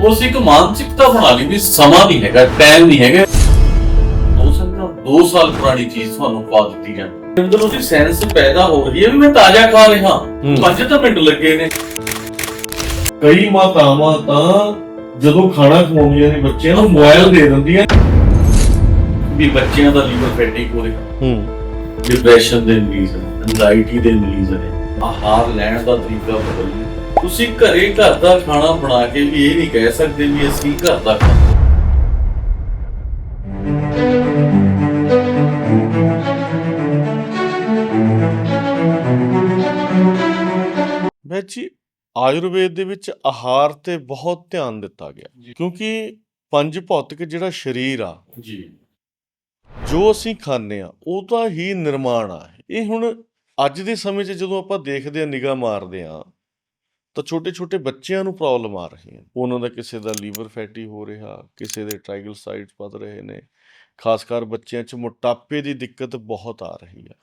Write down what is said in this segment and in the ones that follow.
ਉਸ ਇੱਕ ਮਾਨਸਿਕਤਾ ਬਣਾ ਲਈ ਵੀ ਸਮਾਂ ਨਹੀਂ ਹੈਗਾ ਟਾਈਮ ਨਹੀਂ ਹੈਗਾ। ਹੋ ਸਕਦਾ 2 ਸਾਲ ਪੁਰਾਣੀ ਚੀਜ਼ ਤੁਹਾਨੂੰ ਪਾ ਦਿੱਤੀ ਜਾਵੇ। ਅੰਦਰ ਉਹਦੀ ਸੈਂਸ ਪੈਦਾ ਹੋ ਰਹੀ ਹੈ ਵੀ ਮੈਂ ਤਾਜ਼ਾ ਖਾ ਰਿਹਾ। ਪੰਜ ਤਾਂ ਮਿੰਟ ਲੱਗੇ ਨੇ। ਕਈ ਮਾਤਾਵਾਂ ਤਾਂ ਜਦੋਂ ਖਾਣਾ ਖਵਾਉਂਦੀਆਂ ਨੇ ਬੱਚਿਆਂ ਨੂੰ ਮੋਬਾਈਲ ਦੇ ਦਿੰਦੀਆਂ ਵੀ ਬੱਚਿਆਂ ਦਾ ਲੀਵਰ ਫੈਟੀ ਹੋ ਰਿਹਾ। ਹੂੰ। ਡਿਪਰੈਸ਼ਨ ਦੇ ਮਰੀਜ਼ ਨੇ ਐਂਜ਼ਾਈਟੀ ਦੇ ਮਰੀਜ਼ ਨੇ। ਆਹਾਰ ਲੈਣ ਦਾ ਤਰੀਕਾ ਬਦਲ ਤੁਸੀਂ ਘਰੇ ਘਰ ਦਾ ਖਾਣਾ ਬਣਾ ਕੇ ਵੀ ਇਹ ਨਹੀਂ ਕਹਿ ਸਕਦੇ ਵੀ ਅਸੀਂ ਘਰ ਦਾ ਖਾਣਾ ਆਯੁਰਵੇਦ ਦੇ ਵਿੱਚ ਆਹਾਰ ਤੇ ਬਹੁਤ ਧਿਆਨ ਦਿੱਤਾ ਗਿਆ। ਕਿਉਂਕਿ ਪੰਜ ਭੌਤਿਕ ਜਿਹੜਾ ਸਰੀਰ ਆ ਜੀ। ਜੋ ਅਸੀਂ ਖਾਂਦੇ ਆ ਉਹਦਾ ਹੀ ਨਿਰਮਾਣ ਆ। ਇਹ ਹੁਣ ਅੱਜ ਦੇ ਸਮੇਂ 'ਚ ਜਦੋਂ ਆਪਾਂ ਦੇਖਦੇ ਆ ਨਿਗਾਹ ਮਾਰਦੇ ਆ ਤਾਂ ਛੋਟੇ-ਛੋਟੇ ਬੱਚਿਆਂ ਨੂੰ ਪ੍ਰੋਬਲਮ ਆ ਰਹੀ ਹੈ। ਉਹਨਾਂ ਦਾ ਕਿਸੇ ਦਾ ਲੀਵਰ ਫੈਟੀ ਹੋ ਰਿਹਾ, ਕਿਸੇ ਦੇ ਟ੍ਰਾਈਗਲਿਸਰਾਈਡਸ ਵੱਧ ਰਹੇ ਨੇ, ਖਾਸ ਕਰ ਬੱਚਿਆਂ 'ਚ ਮੋਟਾਪੇ ਦੀ ਦਿੱਕਤ ਬਹੁਤ ਆ ਰਹੀ ਹੈ।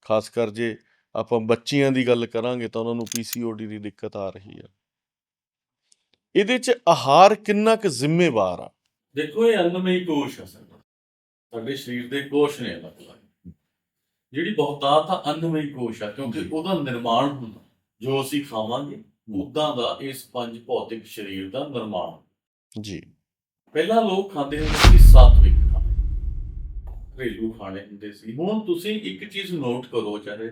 ਖਾਸ ਕਰ ਜੇ ਆਪਾਂ ਬੱਚਿਆਂ ਦੀ ਗੱਲ ਕਰਾਂਗੇ ਤਾਂ ਉਹਨਾਂ ਨੂੰ ਪੀਸੀਓਡੀ ਦੀ ਦਿੱਕਤ ਆ ਰਹੀ ਹੈ। ਇਹਦੇ 'ਚ ਆਹਾਰ ਕਿੰਨਾ ਕੁ ਜ਼ਿੰਮੇਵਾਰ ਆ? ਦੇਖੋ, ਇਹ ਅੰਨਮਈ ਕੋਸ਼ ਹੈ ਸਾਡੇ। ਸਰੀਰ ਦੇ ਕੋਸ਼ ਨੇ ਅਲੱਗ-ਅਲੱਗ ਜਿਹੜੀ ਬਹੁਤਾਤ ਆ ਅੰਨਮਈ ਕੋਸ਼ ਆ, ਕਿਉਂਕਿ ਉਹਦਾ ਨਿਰਮਾਣ ਹੁੰਦਾ। ਜੋ ਅਸੀਂ ਖਾਵਾਂਗੇ ਉਦਾਂ ਦਾ ਇਸ ਪੰਜ ਭੌਤਿਕ ਸਰੀਰ ਦਾ ਨਿਰਮਾਣ। ਜੀ। ਪਹਿਲਾਂ ਲੋਕ ਖਾਂਦੇ ਹੁੰਦੇ ਸੀ ਸਾਤਵਿਕ ਖਾਣੇ। ਘਰੇਲੂ ਖਾਣੇ ਹੁੰਦੇ ਸੀ। ਹੁਣ ਤੁਸੀਂ ਇੱਕ ਚੀਜ਼ ਨੋਟ ਕਰੋ ਚਾਹੇ।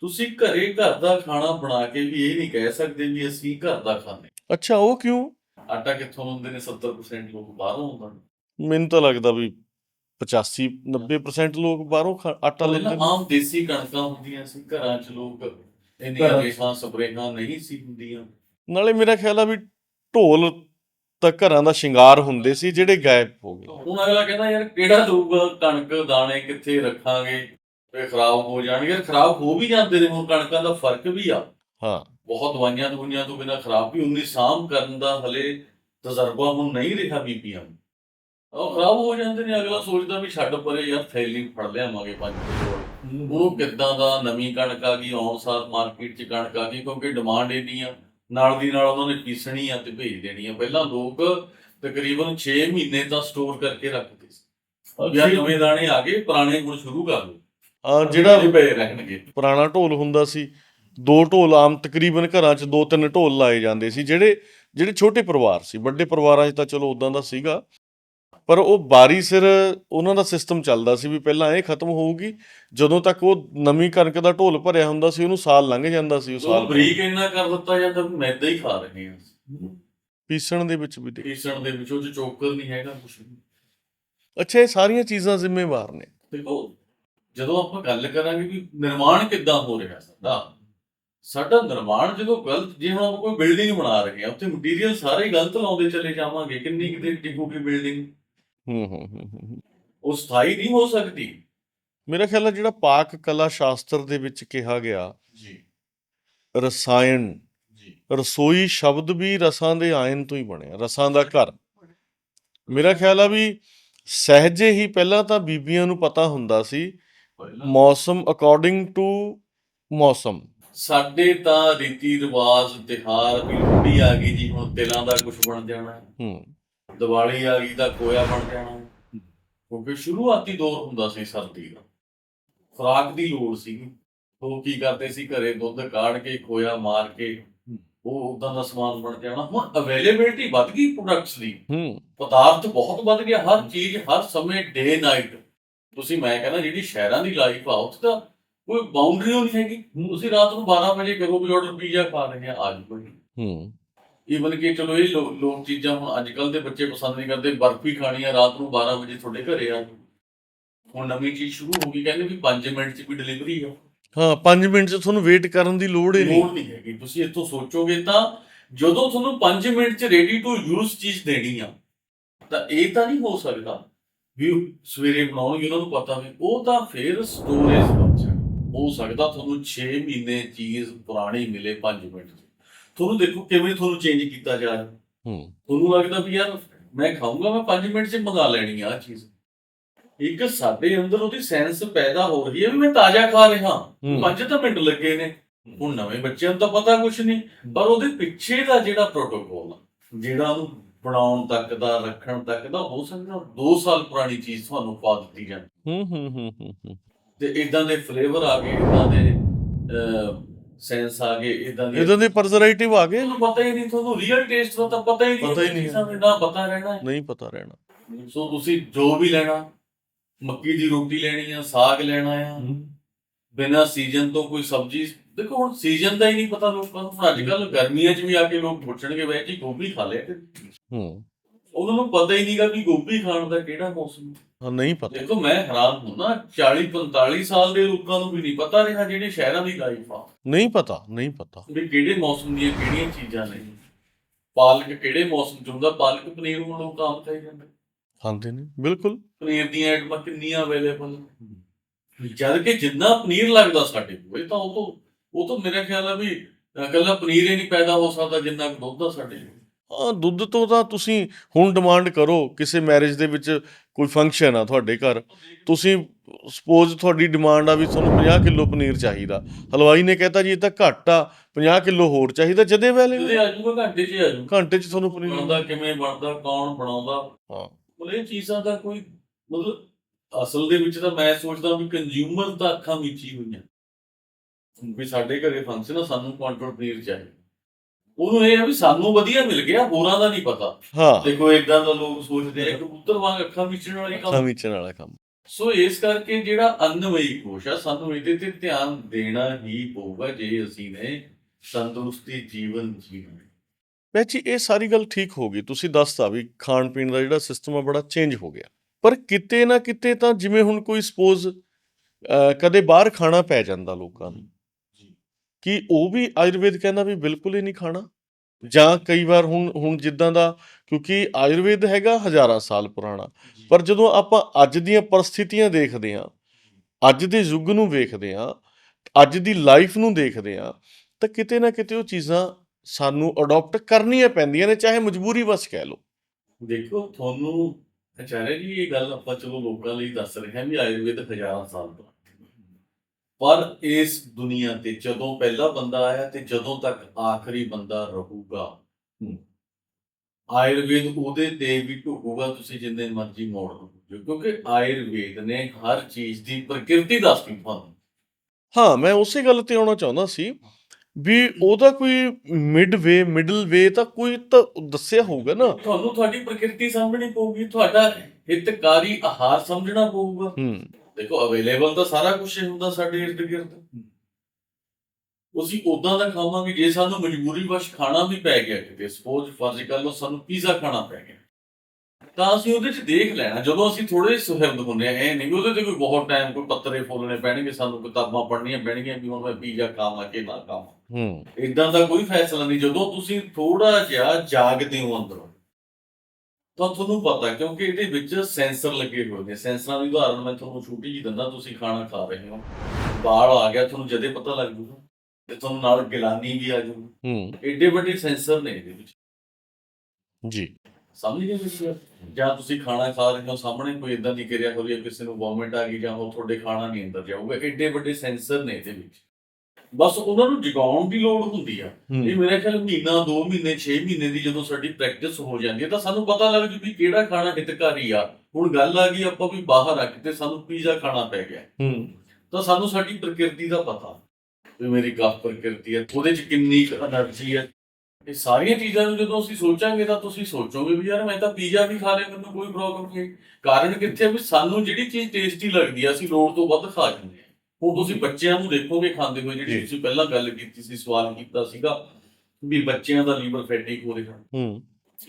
ਤੁਸੀਂ ਘਰੇ ਘਰ ਦਾ ਖਾਣਾ ਬਣਾ ਕੇ ਵੀ ਇਹ ਨਹੀਂ ਕਹਿ ਸਕਦੇ ਵੀ ਅਸੀਂ ਘਰ ਦਾ ਖਾਂਦੇ। ਅੱਛਾ ਉਹ ਕਿਉਂ? ਆਟਾ ਕਿੱਥੋਂ ਹੁੰਦੇ ਨੇ? 70% ਲੋਕ ਬਾਹਰੋਂ ਨੇ। ਮੈਨੂੰ ਤਾਂ ਲੱਗਦਾ ਵੀ 85 90% ਲੋਕ ਬਾਹਰੋਂ ਆਟਾ ਲੈਂਦੇ ਨੇ। ਆਮ ਦੇਸੀ ਕਣਕਾਂ ਹੁੰਦੀਆਂ ਸੀ। ਘਰਾਂ 'ਚ ਲੋਕ ਇੰਨੀਆਂ ਘਰਾਂ 'ਚ। ਰੇਹਾਂ ਸਪਰੇਹਾਂ ਨਹੀਂ ਸੀ ਹੁੰਦੀਆਂ। ਨਾਲੇ ਮੇਰਾ ਖਿਆਲ ਆ ਵੀ ਢੋਲ ਤਾਂ ਘਰਾਂ ਦਾ ਸ਼ਿੰਗਾਰ ਹੁੰਦੇ ਸੀ ਜਿਹੜੇ ਗਾਇਬ ਹੋ ਗਏ। ਹੁਣ ਅਗਲਾ ਕਹਿੰਦਾ ਯਾਰ ਕਿਹੜਾ ਦਊਗਾ ਕਣਕ ਦਾਣੇ ਕਿੱਥੇ ਰੱਖਾਂਗੇ? ਫੇ ਖਰਾਬ ਹੋ ਜਾਣਗੇ। ਖਰਾਬ ਹੋ ਵੀ ਜਾਂਦੇ ਨੇ ਹੁਣ ਕਣਕਾਂ ਦਾ ਫ਼ਰਕ ਵੀ ਆ। ਹਾਂ। ਬਹੁਤ ਦਵਾਈਆਂ ਦਵਾਈਆਂ ਤੋਂ ਬਿਨਾਂ ਖਰਾਬ ਵੀ ਹੁੰਦੀ ਸਾਮ ਕਰਨ ਦਾ ਹਲੇ ਤਜਰਬਾ ਹੁਣ ਨਹੀਂ ਰਿਹਾ ਬੀਬੀਆਂ ਨੂੰ। ਉਹ ਖਰਾਬ ਹੋ ਜਾਂਦੇ ਨੇ ਅਗਲਾ ਸੋਚਦਾ ਵੀ ਛੱਡ ਪਰੇ ਯਾਰ ਥੈਲੀ ਫੜ ਲਿਆਵਾਂਗੇ ਪੰਜ ਕਿਲੋ ਉਹ ਕਿੱਦਾਂ ਦਾ ਨਵੀਂ ਕਣਕ ਆ ਗਈ ਆਉਣ ਸਾਰ ਮਾਰਕੀਟ 'ਚ ਕਣਕ ਆ ਗਈ ਕਿਉਂਕਿ ਡਿਮਾਂਡ ਇੰਨੀ ਆ। ਨਾਲ ਦੀ ਨਾਲ ਉਹਨਾਂ ਨੇ ਪੀਸਣੀ ਆ ਤੇ ਭੇਜ ਦੇਣੀ ਆ। ਪਹਿਲਾਂ ਲੋਕ ਤਕਰੀਬਨ 6 ਮਹੀਨੇ ਤਾਂ ਸਟੋਰ ਕਰਕੇ ਰੱਖਦੇ ਸੀ। ਯਾਰ ਨਵੇਂ ਦਾਣੇ ਆ ਗਏ ਪੁਰਾਣੇ ਹੁਣ ਸ਼ੁਰੂ ਕਰ ਲਓ। ਆ ਜਿਹੜਾ ਪਏ ਰਹਿਣਗੇ। ਪੁਰਾਣਾ ਢੋਲ ਹੁੰਦਾ ਸੀ ਦੋ ਢੋਲ ਆਮ ਤਕਰੀਬਨ ਘਰਾਂ 'ਚ ਦੋ ਤਿੰਨ ਢੋਲ ਲਾਏ ਜਾਂਦੇ ਸੀ ਜਿਹੜੇ ਜਿਹੜੇ ਛੋਟੇ ਪਰਿਵਾਰ ਸੀ। ਵੱਡੇ ਪਰਿਵਾਰਾਂ 'ਚ ਤਾਂ ਚਲੋ ਉਦਾਂ ਦਾ ਸੀਗਾ। ਪਰ ਉਹ ਬਾਰੀ ਸਿਰ ਉਹਨਾਂ ਦਾ ਸਿਸਟਮ ਚੱਲਦਾ ਸੀ ਵੀ ਪਹਿਲਾਂ ਇਹ ਖਤਮ ਹੋਊਗੀ ਜਦੋਂ ਤੱਕ ਉਹ ਨਵੀਂ ਕਣਕ ਦਾ ਢੋਲ ਭਰਿਆ ਹੁੰਦਾ ਸੀ ਉਹਨੂੰ ਸਾਲ ਲੰਘ ਜਾਂਦਾ ਸੀ ਉਹ ਉਹ ਸਾਲ। ਬਰੀਕ ਇੰਨਾ ਕਰ ਦਿੱਤਾ ਜਾਂਦਾ ਵੀ ਮੈਦਾ ਹੀ ਖਾ ਰਹੇ ਆ ਪੀਸਣ ਦੇ ਵਿੱਚ ਵੀ ਦੇ ਪੀਸਣ ਦੇ ਵਿੱਚ ਉਹ 'ਚ ਚੋਕਰ ਨਹੀਂ ਹੈਗਾ ਕੁਛ ਵੀ। ਅੱਛਾ ਇਹ ਸਾਰੀਆਂ ਚੀਜ਼ਾਂ ਜ਼ਿੰਮੇਵਾਰ ਨੇ। ਦੇਖੋ ਜਦੋਂ ਆਪਾਂ ਗੱਲ ਕਰਾਂਗੇ ਵੀ ਨਿਰਮਾਣ ਕਿੱਦਾਂ ਹੋ ਰਿਹਾ ਸਾਡਾ ਸਾਡਾ ਨਿਰਮਾਣ ਜਦੋਂ ਗਲਤ ਜੇ ਹੁਣ ਆਪਾਂ ਕੋਈ ਬਿਲਡਿੰਗ ਬਣਾ ਰਹੇ ਆ ਉੱਥੇ ਮਟੀਰੀਅਲ ਸਾਰੇ ਗਲਤ ਲਾਉਂਦੇ ਚਲੇ ਜਾਵਾਂਗੇ ਕਿੰਨੀ ਕਿਤੇ ਟਿਕੂਗੀ ਬਿਲਡਿੰਗ ਹੂੰ ਹੂੰ ਹੂੰ ਹੂੰ ਹੂੰ। ਉਹ ਸਥਾਈ ਨਹੀਂ ਹੋ ਸਕਦੀ। ਮੇਰਾ ਖਿਆਲ ਹੈ ਜਿਹੜਾ ਪਾਕ ਕਲਾ ਸ਼ਾਸਤਰ ਦੇ ਵਿੱਚ ਕਿਹਾ ਗਿਆ ਜੀ। ਰਸਾਇਣ। ਜੀ। ਰਸੋਈ ਸ਼ਬਦ ਵੀ ਰਸਾਂ ਦੇ ਆਇਨ ਤੋਂ ਹੀ ਬਣਿਆ ਰਸਾਂ ਦਾ ਘਰ। ਮੇਰਾ ਖਿਆਲ ਆ ਵੀ ਸਹਿਜੇ ਹੀ ਪਹਿਲਾਂ ਤਾਂ ਬੀਬੀਆਂ ਨੂੰ ਪਤਾ ਹੁੰਦਾ ਸੀ ਮੌਸਮ ਅਕੋਰਡਿੰਗ ਟੂ ਮੌਸਮ। ਸਾਡੇ ਤਾਂ ਰੀਤੀ ਰਿਵਾਜ ਤਿਹਾਰ ਵੀ ਲੋਹੜੀ ਆ ਗਈ ਜੀ ਹੁਣ ਤਿਲਾਂ ਦਾ ਕੁਝ ਬਣ ਜਾਣਾ। ਹੂੰ। ਦੀਵਾਲੀ ਆ ਗਈ ਤਾਂ ਕੋਇਆ ਬਣ ਜਾਣਾ। ਕਿਉਂਕਿ ਸ਼ੁਰੂਆਤੀ ਦੌਰ ਹੁੰਦਾ ਸੀ ਸਰਦੀ ਦਾ। ਖੁਰਾਕ ਦੀ ਲੋੜ ਸੀ ਉਹ ਕੀ ਕਰਦੇ ਸੀ ਘਰੇ ਦੁੱਧ ਕਾੜ ਕੇ ਖੋਇਆ ਮਾਰ ਕੇ ਉਹ ਉਦਾਂ ਦਾ ਸਮਾਨ ਬਣ ਜਾਣਾ। ਹੁਣ ਅਵੇਲੇਬਿਲਟੀ ਵੱਧ ਗਈ ਪ੍ਰੋਡਕਟਸ ਦੀ। ਹੂੰ। ਪਦਾਰਥ ਬਹੁਤ ਵੱਧ ਗਿਆ। ਹਰ ਚੀਜ਼ ਹਰ ਸਮੇਂ ਡੇ ਨਾਈਟ ਤੁਸੀਂ ਮੈਂ ਕਹਿੰਦਾ ਜਿਹੜੀ ਸ਼ਹਿਰਾਂ ਦੀ ਲਾਈਫ ਆ ਉੱਥੇ ਤਾਂ ਕੋਈ ਬਾਉਂਡਰੀ ਨਹੀਂ ਹੈਗੀ। ਤੁਸੀਂ ਰਾਤ ਨੂੰ 12 ਵਜੇ ਕਰੋ ਵੀ ਆਰਡਰ ਪੀਜ਼ਾ ਖਾ ਰਹੇ ਆ ਅੱਜ ਕੋਈ ਹੂੰ। ਈਵਨ ਕਿ ਚਲੋ ਇਹ ਲੋਕ ਚੀਜ਼ਾਂ ਹੁਣ ਅੱਜ ਕੱਲ ਦੇ ਬੱਚੇ ਪਸੰਦ ਨਹੀਂ ਕਰਦੇ ਬਰਫੀ ਖਾਣੀ ਆ ਰਾਤ ਨੂੰ 12 ਵਜੇ ਤੁਹਾਡੇ ਘਰੇ ਆ। ਹੁਣ ਨਵੀਂ ਚੀਜ਼ ਸ਼ੁਰੂ ਹੋ ਗਈ ਕਹਿੰਦੇ ਵੀ 5 ਮਿੰਟ 'ਚ ਵੀ ਡਿਲੀਵਰੀ ਆ। ਹਾਂ 5 ਮਿੰਟ 'ਚ ਤੁਹਾਨੂੰ ਵੇਟ ਕਰਨ ਦੀ ਲੋੜ ਹੀ ਨਹੀਂ। ਲੋੜ ਨਹੀਂ ਹੈਗੀ। ਤੁਸੀਂ ਇੱਥੋਂ ਸੋਚੋਗੇ ਤਾਂ ਜਦੋਂ ਤੁਹਾਨੂੰ 5 ਮਿੰਟ 'ਚ ਰੈਡੀ ਟੂ ਯੂਜ਼ ਚੀਜ਼ ਦੇਣੀ ਆ ਤਾਂ ਇਹ ਤਾਂ ਨਹੀਂ ਹੋ ਸਕਦਾ ਵੀ ਸਵੇਰੇ ਬਣਾਉਣਗੇ ਉਹਨਾਂ ਨੂੰ ਪਤਾ ਵੀ ਉਹ ਤਾਂ ਫਿਰ ਸਟੋਰੇਜ ਬਚ ਹੋ ਸਕਦਾ ਤੁਹਾਨੂੰ 6 ਮਹੀਨੇ ਚੀਜ਼ ਪੁਰਾਣੀ ਮਿਲੇ 5 ਮਿੰਟ ਤੁਹਾਨੂੰ ਦੇਖੋ ਕਿਵੇਂ ਤੁਹਾਨੂੰ ਚੇਂਜ ਕੀਤਾ ਜਾ ਰਿਹਾ ਹੂੰ। ਤੁਹਾਨੂੰ ਲੱਗਦਾ ਵੀ ਯਾਰ ਮੈਂ ਖਾਊਂਗਾ ਮੈਂ 5 ਮਿੰਟ 'ਚ ਮੰਗਾ ਲੈਣੀ ਆ ਚੀਜ਼। ਇੱਕ ਸਾਡੇ ਅੰਦਰ ਉਹਦੀ ਸੈਂਸ ਪੈਦਾ ਹੋ ਰਹੀ ਹੈ ਵੀ ਮੈਂ ਤਾਜ਼ਾ ਖਾ ਰਿਹਾ। ਹੂੰ। ਪੰਜ ਤਾਂ ਮਿੰਟ ਲੱਗੇ ਨੇ। ਹੁਣ ਨਵੇਂ ਬੱਚਿਆਂ ਨੂੰ ਤਾਂ ਪਤਾ ਕੁਝ ਨਹੀਂ ਪਰ ਉਹਦੇ ਪਿੱਛੇ ਦਾ ਜਿਹੜਾ ਪ੍ਰੋਟੋਕੋਲ ਜਿਹੜਾ ਉਹਨੂੰ ਬਣਾਉਣ ਤੱਕ ਦਾ ਰੱਖਣ ਤੱਕ ਦਾ ਹੋ ਸਕਦਾ 2 ਸਾਲ ਪੁਰਾਣੀ ਚੀਜ਼ ਤੁਹਾਨੂੰ ਪਾ ਦਿੱਤੀ ਜਾਂਦੀ ਹੂੰ ਹੂੰ ਹੂੰ ਹੂੰ ਹੂੰ। ਤੇ ਇਦਾਂ ਦੇ ਫਲੇਵਰ ਆ ਗਏ ਇਦਾਂ ਦੇ ਸੈਂਸ ਆ ਗਏ ਇਦਾਂ ਦੇ ਇਦਾਂ ਦੇ ਪ੍ਰਜ਼ਰਵੇਟਿਵ ਆ ਗਏ ਤੁਹਾਨੂੰ ਪਤਾ ਹੀ ਨਹੀਂ ਤੁਹਾਨੂੰ ਰੀਅਲ ਟੇਸਟ ਦਾ ਤਾਂ ਪਤਾ ਹੀ ਨਹੀਂ ਪਤਾ ਹੀ ਨਹੀਂ। ਦਾ ਨਾ ਪਤਾ ਰਹਿਣਾ ਹੈ। ਨਹੀਂ ਪਤਾ ਰਹਿਣਾ। ਸੋ ਤੁਸੀਂ ਜੋ ਵੀ ਲੈਣਾ ਮੱਕੀ ਦੀ ਰੋਟੀ ਲੈਣੀ ਆ ਸਾਗ ਲੈਣਾ ਆ ਬਿਨਾਂ ਸੀਜ਼ਨ ਤੋਂ ਕੋਈ ਸਬਜ਼ੀ ਦੇਖੋ ਹੁਣ ਸੀਜ਼ਨ ਦਾ ਹੀ ਨਹੀਂ ਪਤਾ ਲੋਕਾਂ ਨੂੰ ਅੱਜ ਕੱਲ ਗਰਮੀਆਂ 'ਚ ਵੀ ਆ ਕੇ ਲੋਕ ਪੁੱਛਣਗੇ ਬਈ ਜੀ ਗੋਭੀ ਖਾ ਲਿਆ ਹੂੰ। ਉਹਨਾਂ ਨੂੰ ਪਤਾ ਹੀ ਨਹੀਂਗਾ ਕਿ ਗੋਭੀ ਖਾਣ ਦਾ ਕਿਹੜਾ ਮੌਸਮ ਹੈ। ਹਾਂ ਨਹੀਂ ਪਤਾ। ਦੇਖੋ ਮੈਂ ਹੈਰਾਨ ਹੁੰਦਾ 40 45 ਸਾਲ ਦੇ ਲੋਕਾਂ ਨੂੰ ਵੀ ਨਹੀਂ ਪਤਾ ਰਿਹਾ ਜਿਹੜੇ ਸ਼ਹਿਰਾਂ ਦੀ ਲਾਈਫ ਆ। ਨਹੀਂ ਪਤਾ ਨਹੀਂ ਪਤਾ। ਵੀ ਕਿਹੜੇ ਮੌਸਮ ਦੀਆਂ ਕਿਹੜੀਆਂ ਚੀਜ਼ਾਂ ਨੇ। ਪਾਲਕ ਕਿਹੜੇ ਮੌਸਮ 'ਚ ਹੁੰਦਾ? ਪਾਲਕ ਪਨੀਰ ਨੂੰ ਲੋਕ ਆਮ ਖਾਈ ਜਾਂਦੇ। ਖਾਂਦੇ ਨੇ ਬਿਲਕੁਲ। ਪਨੀਰ ਦੀਆਂ ਆਈਟਮਾਂ ਕਿੰਨੀਆਂ ਅਵੇਲੇਬਲ ਜਦ ਕਿ ਜਿੰਨਾ ਪਨੀਰ ਲੱਗਦਾ ਸਾਡੇ ਕੋਲ ਤਾਂ ਉਹ ਤੋਂ ਉਹ ਤੋਂ ਮੇਰੇ ਖਿਆਲ ਆ ਵੀ ਇਕੱਲਾ ਪਨੀਰ ਹੀ ਨਹੀਂ ਪੈਦਾ ਹੋ ਸਕਦਾ ਜਿੰਨਾ ਦੁੱਧ ਆ ਸਾਡੇ ਕੋਲ। ਦੁੱਧ ਤੋਂ ਤਾਂ ਤੁਸੀਂ ਹੁਣ ਡਿਮਾਂਡ ਕਰੋ ਕਿਸੇ ਮੈਰਿਜ ਦੇ ਵਿੱਚ ਕੋਈ ਫੰਕਸ਼ਨ ਆ ਤੁਹਾਡੇ ਘਰ। ਤੁਸੀਂ ਸਪੋਜ਼ ਤੁਹਾਡੀ ਡਿਮਾਂਡ ਆ ਵੀ ਤੁਹਾਨੂੰ 50 ਕਿਲੋ ਪਨੀਰ ਚਾਹੀਦਾ। ਹਲਵਾਈ ਨੇ ਕਹਿਤਾ ਜੀ ਇਹ ਤਾਂ ਘੱਟ ਆ 50 ਕਿਲੋ ਹੋਰ ਚਾਹੀਦਾ ਜਦੇ ਵੇਲੇ ਜਿਹਦੇ ਆ ਜਾਊਗਾ ਘੰਟੇ 'ਚ ਆ ਘੰਟੇ 'ਚ ਤੁਹਾਨੂੰ ਪਨੀਰ ਬਣਦਾ ਕਿਵੇਂ ਬਣਦਾ ਕੌਣ ਬਣਾਉਂਦਾ? ਹਾਂ। ਮਤਲਬ ਇਹ ਚੀਜ਼ਾਂ ਦਾ ਕੋਈ ਮਤਲਬ ਅਸਲ ਦੇ ਵਿੱਚ ਤਾਂ ਮੈਂ ਸੋਚਦਾ ਵੀ ਕੰਜ਼ਿਊਮਰ ਤਾਂ ਅੱਖਾਂ ਮੀਚੀ ਹੋਈਆਂ। ਵੀ ਸਾਡੇ ਘਰੇ ਫੰਕਸ਼ਨ ਆ ਸਾਨੂੰ ਕੁਆਂਟਲ ਪਨੀਰ ਚਾਹੀਦਾ। ਉਹਨੂੰ ਇਹ ਆ ਵੀ ਸਾਨੂੰ ਵਧੀਆ ਮਿਲ ਗਿਆ ਹੋਰਾਂ ਦਾ ਨਹੀਂ ਪਤਾ। ਹਾਂ। ਦੇਖੋ ਇਦਾਂ ਦਾ ਲੋਕ ਸੋਚਦੇ ਆ ਕਿ ਪੁੱਤਰ ਵਾਂਗ ਅੱਖਾਂ ਮੀਚਣ ਵਾਲੀ ਕੰਮ। ਸਮੀਚਣ ਵਾਲਾ ਕੰਮ। ਸੋ ਇਸ ਕਰਕੇ ਜਿਹੜਾ ਅੰਨਮਈ ਕੋਸ਼ ਆ ਸਾਨੂੰ ਇਹਦੇ ਤੇ ਧਿਆਨ ਦੇਣਾ ਹੀ ਪਊਗਾ ਜੇ ਅਸੀਂ ਨੇ ਤੰਦਰੁਸਤੀ ਜੀਵਨ ਜੀਣਾ ਜੀ ਇਹ ਸਾਰੀ ਗੱਲ ਠੀਕ ਹੋ ਗਈ। ਤੁਸੀਂ ਦੱਸਤਾ ਵੀ ਖਾਣ ਪੀਣ ਦਾ ਜਿਹੜਾ ਸਿਸਟਮ ਆ ਬੜਾ ਚੇਂਜ ਹੋ ਗਿਆ। ਪਰ ਕਿਤੇ ਨਾ ਕਿਤੇ ਤਾਂ ਜਿਵੇਂ ਹੁਣ ਕੋਈ ਸਪੋਜ਼ ਕਦੇ ਬਾਹਰ ਖਾਣਾ ਪੈ ਜਾਂਦਾ ਲੋਕਾਂ ਨੂੰ ਕਿ ਉਹ ਵੀ ਆਯੁਰਵੇਦ ਕਹਿੰਦਾ ਵੀ ਬਿਲਕੁਲ ਹੀ ਨਹੀਂ ਖਾਣਾ? ਜਾਂ ਕਈ ਵਾਰ ਹੁਣ ਹੁਣ ਜਿੱਦਾਂ ਦਾ ਕਿਉਂਕਿ ਆਯੁਰਵੇਦ ਹੈਗਾ ਹਜ਼ਾਰਾਂ ਸਾਲ ਪੁਰਾਣਾ ਪਰ ਜਦੋਂ ਆਪਾਂ ਅੱਜ ਦੀਆਂ ਪਰਿਸਥਿਤੀਆਂ ਦੇਖਦੇ ਹਾਂ ਅੱਜ ਦੇ ਯੁੱਗ ਨੂੰ ਵੇਖਦੇ ਹਾਂ ਅੱਜ ਦੀ ਲਾਈਫ ਨੂੰ ਦੇਖਦੇ ਹਾਂ ਤਾਂ ਕਿਤੇ ਨਾ ਕਿਤੇ ਉਹ ਚੀਜ਼ਾਂ ਸਾਨੂੰ ਅਡਾਪਟ ਕਰਨੀਆਂ ਪੈਂਦੀਆਂ ਨੇ ਚਾਹੇ ਮਜਬੂਰੀ ਵਸ ਕਹਿ ਲਓ। ਦੇਖੋ ਤੁਹਾਨੂੰ ਆਚਾਰਿਆ ਜੀ ਇਹ ਗੱਲ ਆਪਾਂ ਚਲੋ ਲੋਕਾਂ ਲਈ ਦੱਸ ਰਹੇ ਹਾਂ ਵੀ ਆਯੁਰਵੇਦ ਹਜ਼ਾਰਾਂ ਸਾਲ ਤੋਂ ਪਰ ਇਸ ਦੁਨੀਆ ਤੇ ਜਦੋਂ ਪਹਿਲਾ ਬੰਦਾ ਆਇਆ ਤੇ ਜਦੋਂ ਤੱਕ ਆਖਰੀ ਬੰਦਾ ਰਹੂਗਾ ਆਯੁਰਵੇਦ ਉਹਦੇ ਤੇ ਵੀ ਢੁਕੂਗਾ ਤੁਸੀਂ ਜਿੰਨੇ ਮਰਜ਼ੀ ਮੋੜ ਲਓ। ਕਿਉਂਕਿ ਆਯੁਰਵੇਦ ਨੇ ਹਰ ਚੀਜ਼ ਦੀ ਪ੍ਰਕਿਰਤੀ ਦੱਸਦੀ ਤੁਹਾਨੂੰ। ਹਾਂ ਮੈਂ ਉਸੇ ਗੱਲ ਤੇ ਆਉਣਾ ਚਾਹੁੰਦਾ ਸੀ ਵੀ ਉਹਦਾ ਕੋਈ ਮਿਡ ਵੇ ਮਿਡਲ ਵੇ ਤਾਂ ਕੋਈ ਤਾਂ ਦੱਸਿਆ ਹੋਊਗਾ ਨਾ। ਤੁਹਾਨੂੰ ਤੁਹਾਡੀ ਪ੍ਰਕਿਰਤੀ ਸਮਝਣੀ ਪਊਗੀ ਤੁਹਾਡਾ ਹਿਤਕਾਰੀ ਆਹਾਰ ਸਮਝਣਾ ਪਊਗਾ। ਦੇਖੋ ਅਵੇਲੇਬਲ ਤਾਂ ਸਾਰਾ ਕੁਝ ਹੀ ਹੁੰਦਾ ਸਾਡੇ ਇਰਦ ਗਿਰਦ ਅਸੀਂ ਉਦਾਂ ਦਾ ਖਾਵਾਂਗੇ ਜੇ ਸਾਨੂੰ ਮਜਬੂਰੀ ਵਸ਼ ਖਾਣਾ ਵੀ ਪੈ ਗਿਆ ਕਿਤੇ ਸਪੋਜ਼ ਫਰਜ਼ ਕਰ ਲਓ ਸਾਨੂੰ ਪੀਜ਼ਾ ਖਾਣਾ ਪੈ ਗਿਆ। ਤਾਂ ਅਸੀਂ ਉਹਦੇ 'ਚ ਦੇਖ ਲੈਣਾ ਜਦੋਂ ਅਸੀਂ ਥੋੜੇ ਸੁਹਿਰਦ ਹੁੰਦੇ ਆ ਇਹ ਨਹੀਂ ਉਹਦੇ ਤੇ ਕੋਈ ਬਹੁਤ ਟਾਈਮ ਕੋਈ ਪੱਤਰੇ ਫੋਲਣੇ ਪੈਣਗੇ ਸਾਨੂੰ ਕਿਤਾਬਾਂ ਪੜ੍ਹਨੀਆਂ ਪੈਣਗੀਆਂ ਵੀ ਹੁਣ ਮੈਂ ਪੀਜ਼ਾ ਖਾਵਾਂ ਕਿ ਨਾ ਖਾਵਾਂ। ਹੂੰ। ਇਦਾਂ ਦਾ ਕੋਈ ਫੈਸਲਾ ਨਹੀਂ ਜਦੋਂ ਤੁਸੀਂ ਥੋੜਾ ਜਿਹਾ ਜਾਗਦੇ ਹੋ ਅੰਦਰੋਂ ਤਾਂ ਤੁਹਾਨੂੰ ਪਤਾ ਕਿਉਂਕਿ ਇਹਦੇ ਵਿੱਚ ਸੈਂਸਰ ਲੱਗੇ ਹੋਏ ਨੇ। ਸੈਂਸਰਾਂ ਦੀ ਉਦਾਹਰਨ ਮੈਂ ਤੁਹਾਨੂੰ ਛੋਟੀ ਜਿਹੀ ਦਿੰਦਾ ਤੁਸੀਂ ਖਾਣਾ ਖਾ ਰਹੇ ਹੋ। ਬਾਲ ਆ ਗਿਆ ਤੁਹਾਨੂੰ ਜਦੇ ਪਤਾ ਲੱਗ ਜੂਗਾ ਤੇ ਤੁਹਾਨੂੰ ਨਾਲ ਗਿਲਾਨੀ ਵੀ ਆ ਜੂਗੀ। ਹੂੰ। ਏਡੇ ਵੱਡੇ ਸੈਂਸਰ ਨੇ ਇਹਦੇ ਵਿੱਚ। ਜੀ। ਸਮਝ ਗਏ ਤੁਸੀਂ? ਜਾਂ ਤੁਸੀਂ ਖਾਣਾ ਖਾ ਰਹੇ ਹੋ ਸਾਹਮਣੇ ਕੋਈ ਇਦਾਂ ਦੀ ਕਿਰਿਆ ਹੋ ਰਹੀ ਹੈ ਕਿਸੇ ਨੂੰ ਵੋਮਿਟ ਆ ਗਈ ਜਾਂ ਉਹ ਤੁਹਾਡੇ ਖਾਣਾ ਨਹੀਂ ਅੰਦਰ ਜਾਊਗਾ। ਏਡੇ ਵੱਡੇ ਸੈਂਸਰ ਨੇ ਇਹਦੇ ਵਿੱਚ। ਬਸ ਉਹਨਾਂ ਨੂੰ ਜਗਾਉਣ ਦੀ ਲੋੜ ਹੁੰਦੀ ਆ। ਇਹ ਮੇਰੇ ਖਿਆਲ ਮਹੀਨਾ 2 ਮਹੀਨੇ 6 ਮਹੀਨੇ ਦੀ ਜਦੋਂ ਸਾਡੀ ਪ੍ਰੈਕਟਿਸ ਹੋ ਜਾਂਦੀ ਹੈ ਤਾਂ ਸਾਨੂੰ ਪਤਾ ਲੱਗ ਜੂ ਵੀ ਕਿਹੜਾ ਖਾਣਾ ਹਿਤਕਾਰੀ ਆ। ਹੁਣ ਗੱਲ ਆ ਗਈ ਆਪਾਂ ਵੀ ਬਾਹਰ ਆ ਕਿਤੇ ਸਾਨੂੰ ਪੀਜ਼ਾ ਖਾਣਾ ਪੈ ਗਿਆ। ਤਾਂ ਸਾਨੂੰ ਸਾਡੀ ਪ੍ਰਕਿਰਤੀ ਦਾ ਪਤਾ ਵੀ ਮੇਰੀ ਕਾਹ ਪ੍ਰਕਿਰਤੀ ਹੈ ਉਹਦੇ 'ਚ ਕਿੰਨੀ ਐਨਰਜੀ ਹੈ ਇਹ ਸਾਰੀਆਂ ਚੀਜ਼ਾਂ ਨੂੰ ਜਦੋਂ ਅਸੀਂ ਸੋਚਾਂਗੇ ਤਾਂ ਤੁਸੀਂ ਸੋਚੋਗੇ ਵੀ ਯਾਰ ਮੈਂ ਤਾਂ ਪੀਜ਼ਾ ਵੀ ਖਾ ਲਿਆ ਮੈਨੂੰ ਕੋਈ ਪ੍ਰੋਬਲਮ ਨਹੀਂ। ਕਾਰਨ ਕਿੱਥੇ ਵੀ ਸਾਨੂੰ ਜਿਹੜੀ ਚੀਜ਼ ਟੇਸਟੀ ਲੱਗਦੀ ਆ ਅਸੀਂ ਲੋੜ ਤੋਂ ਵੱਧ ਖਾ ਜਾਂਦੇ ਹੁਣ ਤੁਸੀਂ ਬੱਚਿਆਂ ਨੂੰ ਦੇਖੋਗੇ ਖਾਂਦੇ ਹੋਏ ਜਿਹੜੀ। ਤੁਸੀਂ ਪਹਿਲਾਂ ਗੱਲ ਕੀਤੀ ਸੀ ਸਵਾਲ ਕੀਤਾ ਸੀਗਾ ਵੀ ਬੱਚਿਆਂ ਦਾ ਲੀਵਰ ਫੈਟੀ ਹੋ ਰਿਹਾ? ਹੂੰ।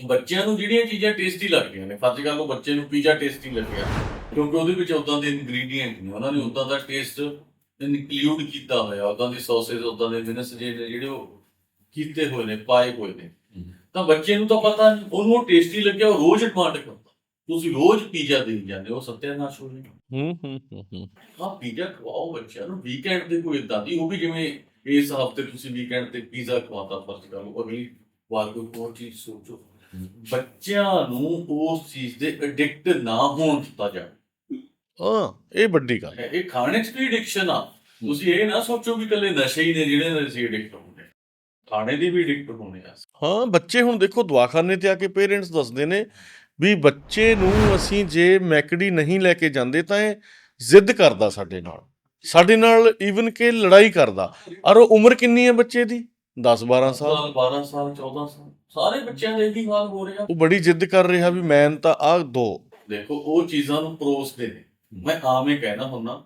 ਬੱਚਿਆਂ ਨੂੰ ਜਿਹੜੀਆਂ ਚੀਜ਼ਾਂ ਟੇਸਟੀ ਲੱਗਦੀਆਂ ਨੇ ਫਰਜ਼ ਕਰ ਲਓ ਬੱਚੇ ਨੂੰ ਪੀਜ਼ਾ ਟੇਸਟੀ ਲੱਗਿਆ ਕਿਉਂਕਿ ਉਹਦੇ ਵਿੱਚ ਉਦਾਂ ਦੇ ਇਨਗਰੀਡੀਐਂਟ ਨੇ ਉਹਨਾਂ ਨੇ ਉਦਾਂ ਦਾ ਟੇਸਟ ਇਨਕਲੂਡ ਕੀਤਾ ਹੋਇਆ ਉਦਾਂ ਦੀ ਸੌਸੇਸ ਉਦਾਂ ਦੇ ਮਿਨਸ ਜਿਹੜੇ ਉਹ ਕੀਤੇ ਹੋਏ ਨੇ ਪਾਏ ਹੋਏ ਨੇ। ਤਾਂ ਬੱਚੇ ਨੂੰ ਤਾਂ ਪਤਾ ਨਹੀਂ ਉਹਨੂੰ ਉਹ ਟੇਸਟੀ ਲੱਗਿਆ ਉਹ ਰੋਜ਼ ਡਿਮਾਂਡ ਕਰਦਾ। ਤੁਸੀਂ ਰੋਜ਼ ਪੀਜ਼ਾ ਦੇਈ ਜਾਂਦੇ ਹੋ ਸੱਤਿਆਨਾਸ਼ ਹੋ ਜਾਏਗਾ। ਹੂੰ ਹੂੰ ਹੂੰ ਹਾਂ। ਪੀਜ਼ਾ ਖਵਾਓ ਬੱਚਿਆਂ ਨੂੰ ਵੀਕਐਂਡ ਤੇ ਕੋਈ ਇਦਾਂ ਦੀ ਉਹ ਵੀ ਜਿਵੇਂ ਇਸ ਹਫ਼ਤੇ ਤੁਸੀਂ ਵੀਕਐਂਡ ਤੇ ਪੀਜ਼ਾ ਖਵਾਤਾ ਫਰਜ਼ ਕਰੋ ਅਗਲੀ ਵਾਰ ਕੋਈ ਹੋਰ ਚੀਜ਼ ਸੋਚੋ। ਬੱਚਿਆਂ ਨੂੰ ਉਸ ਚੀਜ਼ ਦੇ ਐਡਿਕਟ ਨਾ ਹੋਣ ਦਿੱਤਾ ਜਾਵੇ। ਹਾਂ ਇਹ ਵੱਡੀ ਗੱਲ। ਹੈ ਇਹ ਖਾਣੇ 'ਚ ਵੀ ਐਡਿਕਸ਼ਨ ਆ? ਤੁਸੀਂ ਇਹ ਨਾ ਸੋਚੋ ਵੀ ਇਕੱਲੇ ਨਸ਼ੇ ਹੀ ਨੇ ਜਿਹੜੇ ਨਾਲ ਅਸੀਂ ਐਡਿਕਟ ਹੁੰਦੇ ਖਾਣੇ ਦੀ ਵੀ ਐਡਿਕਟ ਹੁੰਦੇ ਆ। ਹਾਂ ਬੱਚੇ ਹੁਣ ਦੇਖੋ ਦਵਾਖਾਨੇ ਤੇ ਆ ਕੇ ਪੇਰੈਂਟਸ ਦੱਸਦੇ ਨੇ ਵੀ ਬੱਚੇ ਨੂੰ ਅਸੀਂ ਜੇ ਮੈਕਡੀ ਨਹੀਂ ਲੈ ਕੇ ਜਾਂਦੇ ਤਾਂ ਇਹ ਜ਼ਿੱਦ ਕਰਦਾ ਸਾਡੇ ਨਾਲ। ਸਾਡੇ ਨਾਲ ਈਵਨ ਕਿ ਲੜਾਈ ਕਰਦਾ। ਔਰ ਉਹ ਉਮਰ ਕਿੰਨੀ ਹੈ ਬੱਚੇ ਦੀ? 10 12 ਸਾਲ। ਸਾਲ 12 ਸਾਲ 14 ਸਾਲ। ਸਾਰੇ ਬੱਚਿਆਂ ਦੇ ਇਹੀ ਹਾਲ ਹੋ ਰਿਹਾ। ਉਹ ਬੜੀ ਜਿੱਦ ਕਰ ਰਿਹਾ ਵੀ ਮੈਂ ਤਾਂ ਆ ਦੋ। ਦੇਖੋ ਉਹ ਚੀਜ਼ਾਂ ਨੂੰ ਪਰੋਸਦੇ ਨੇ। ਮੈਂ ਆਵੇਂ ਕਹਿਣਾ ਹੁੰਨਾ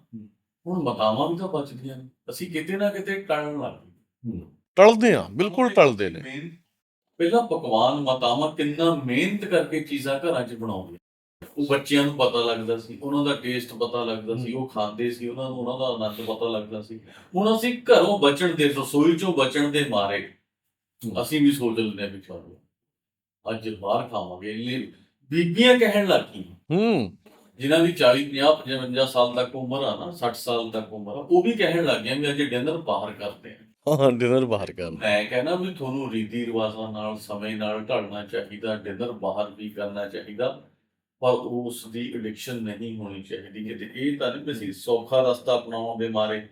ਹੁਣ ਮਕਾਮਾਂ ਵੀ ਤਾਂ ਬਚਦੀਆਂ ਨੇ। ਅਸੀਂ ਕਿਤੇ ਨਾ ਕਿਤੇ ਟਲਣ ਲੱਗ ਗਏ। ਟਲਦੇ ਆ ਬਿਲਕੁਲ ਟਲਦੇ ਨੇ। ਪਹਿਲਾਂ ਪਕਵਾਨ ਮਾਤਾਵਾਂ ਕਿੰਨਾ ਮਿਹਨਤ ਕਰਕੇ ਚੀਜ਼ਾਂ ਘਰਾਂ 'ਚ ਬਣਾਉਂਦੀਆਂ। ਉਹ ਬੱਚਿਆਂ ਨੂੰ ਪਤਾ ਲੱਗਦਾ ਸੀ ਉਹਨਾਂ ਦਾ ਟੇਸਟ ਪਤਾ ਲੱਗਦਾ ਸੀ ਉਹ ਖਾਂਦੇ ਸੀ ਉਹਨਾਂ ਨੂੰ ਉਹਨਾਂ ਦਾ ਆਨੰਦ ਪਤਾ ਲੱਗਦਾ ਸੀ। ਹੁਣ ਅਸੀਂ ਘਰੋਂ ਬਚਣ ਦੇ ਰਸੋਈ 'ਚੋਂ ਬਚਣ ਦੇ ਮਾਰੇ ਅਸੀਂ ਵੀ ਸੋਚ ਲੈਂਦੇ ਹਾਂ ਵੀ ਚਲੋ ਅੱਜ ਬਾਹਰ ਖਾਵਾਂਗੇ। ਇਹ ਬੀਬੀਆਂ ਕਹਿਣ ਲੱਗ ਗਈਆਂ। ਹੂੰ। ਜਿਨ੍ਹਾਂ ਦੀ 40 50 55 ਸਾਲ ਤੱਕ ਉਮਰ ਆ ਨਾ 60 ਸਾਲ ਤੱਕ ਉਮਰ ਆ ਉਹ ਵੀ ਕਹਿਣ ਲੱਗ ਗਏ ਵੀ ਅੱਜ ਡਿਨਰ ਬਾਹਰ ਕਰਦੇ ਆ। ਹਾਂ ਡਿਨਰ ਬਾਹਰ ਕਰਨਾ। ਮੈਂ ਕਹਿੰਦਾ ਵੀ ਤੁਹਾਨੂੰ ਰੀਤੀ ਰਿਵਾਜਾਂ ਨਾਲ ਸਮੇਂ ਨਾਲ ਢਲਣਾ ਚਾਹੀਦਾ ਡਿਨਰ ਬਾਹਰ ਵੀ ਕਰਨਾ ਚਾਹੀਦਾ ਪਰ ਉਸ ਦੀ ਐਡਿਕਸ਼ਨ ਨਹੀਂ ਹੋਣੀ ਚਾਹੀਦੀ। ਕਿਤੇ ਇਹ ਤਾਂ ਨਹੀਂ ਅਸੀਂ ਸੌਖਾ ਰਸਤਾ ਅਪਣਾਉਣ ਦੇ ਮਾਰੇ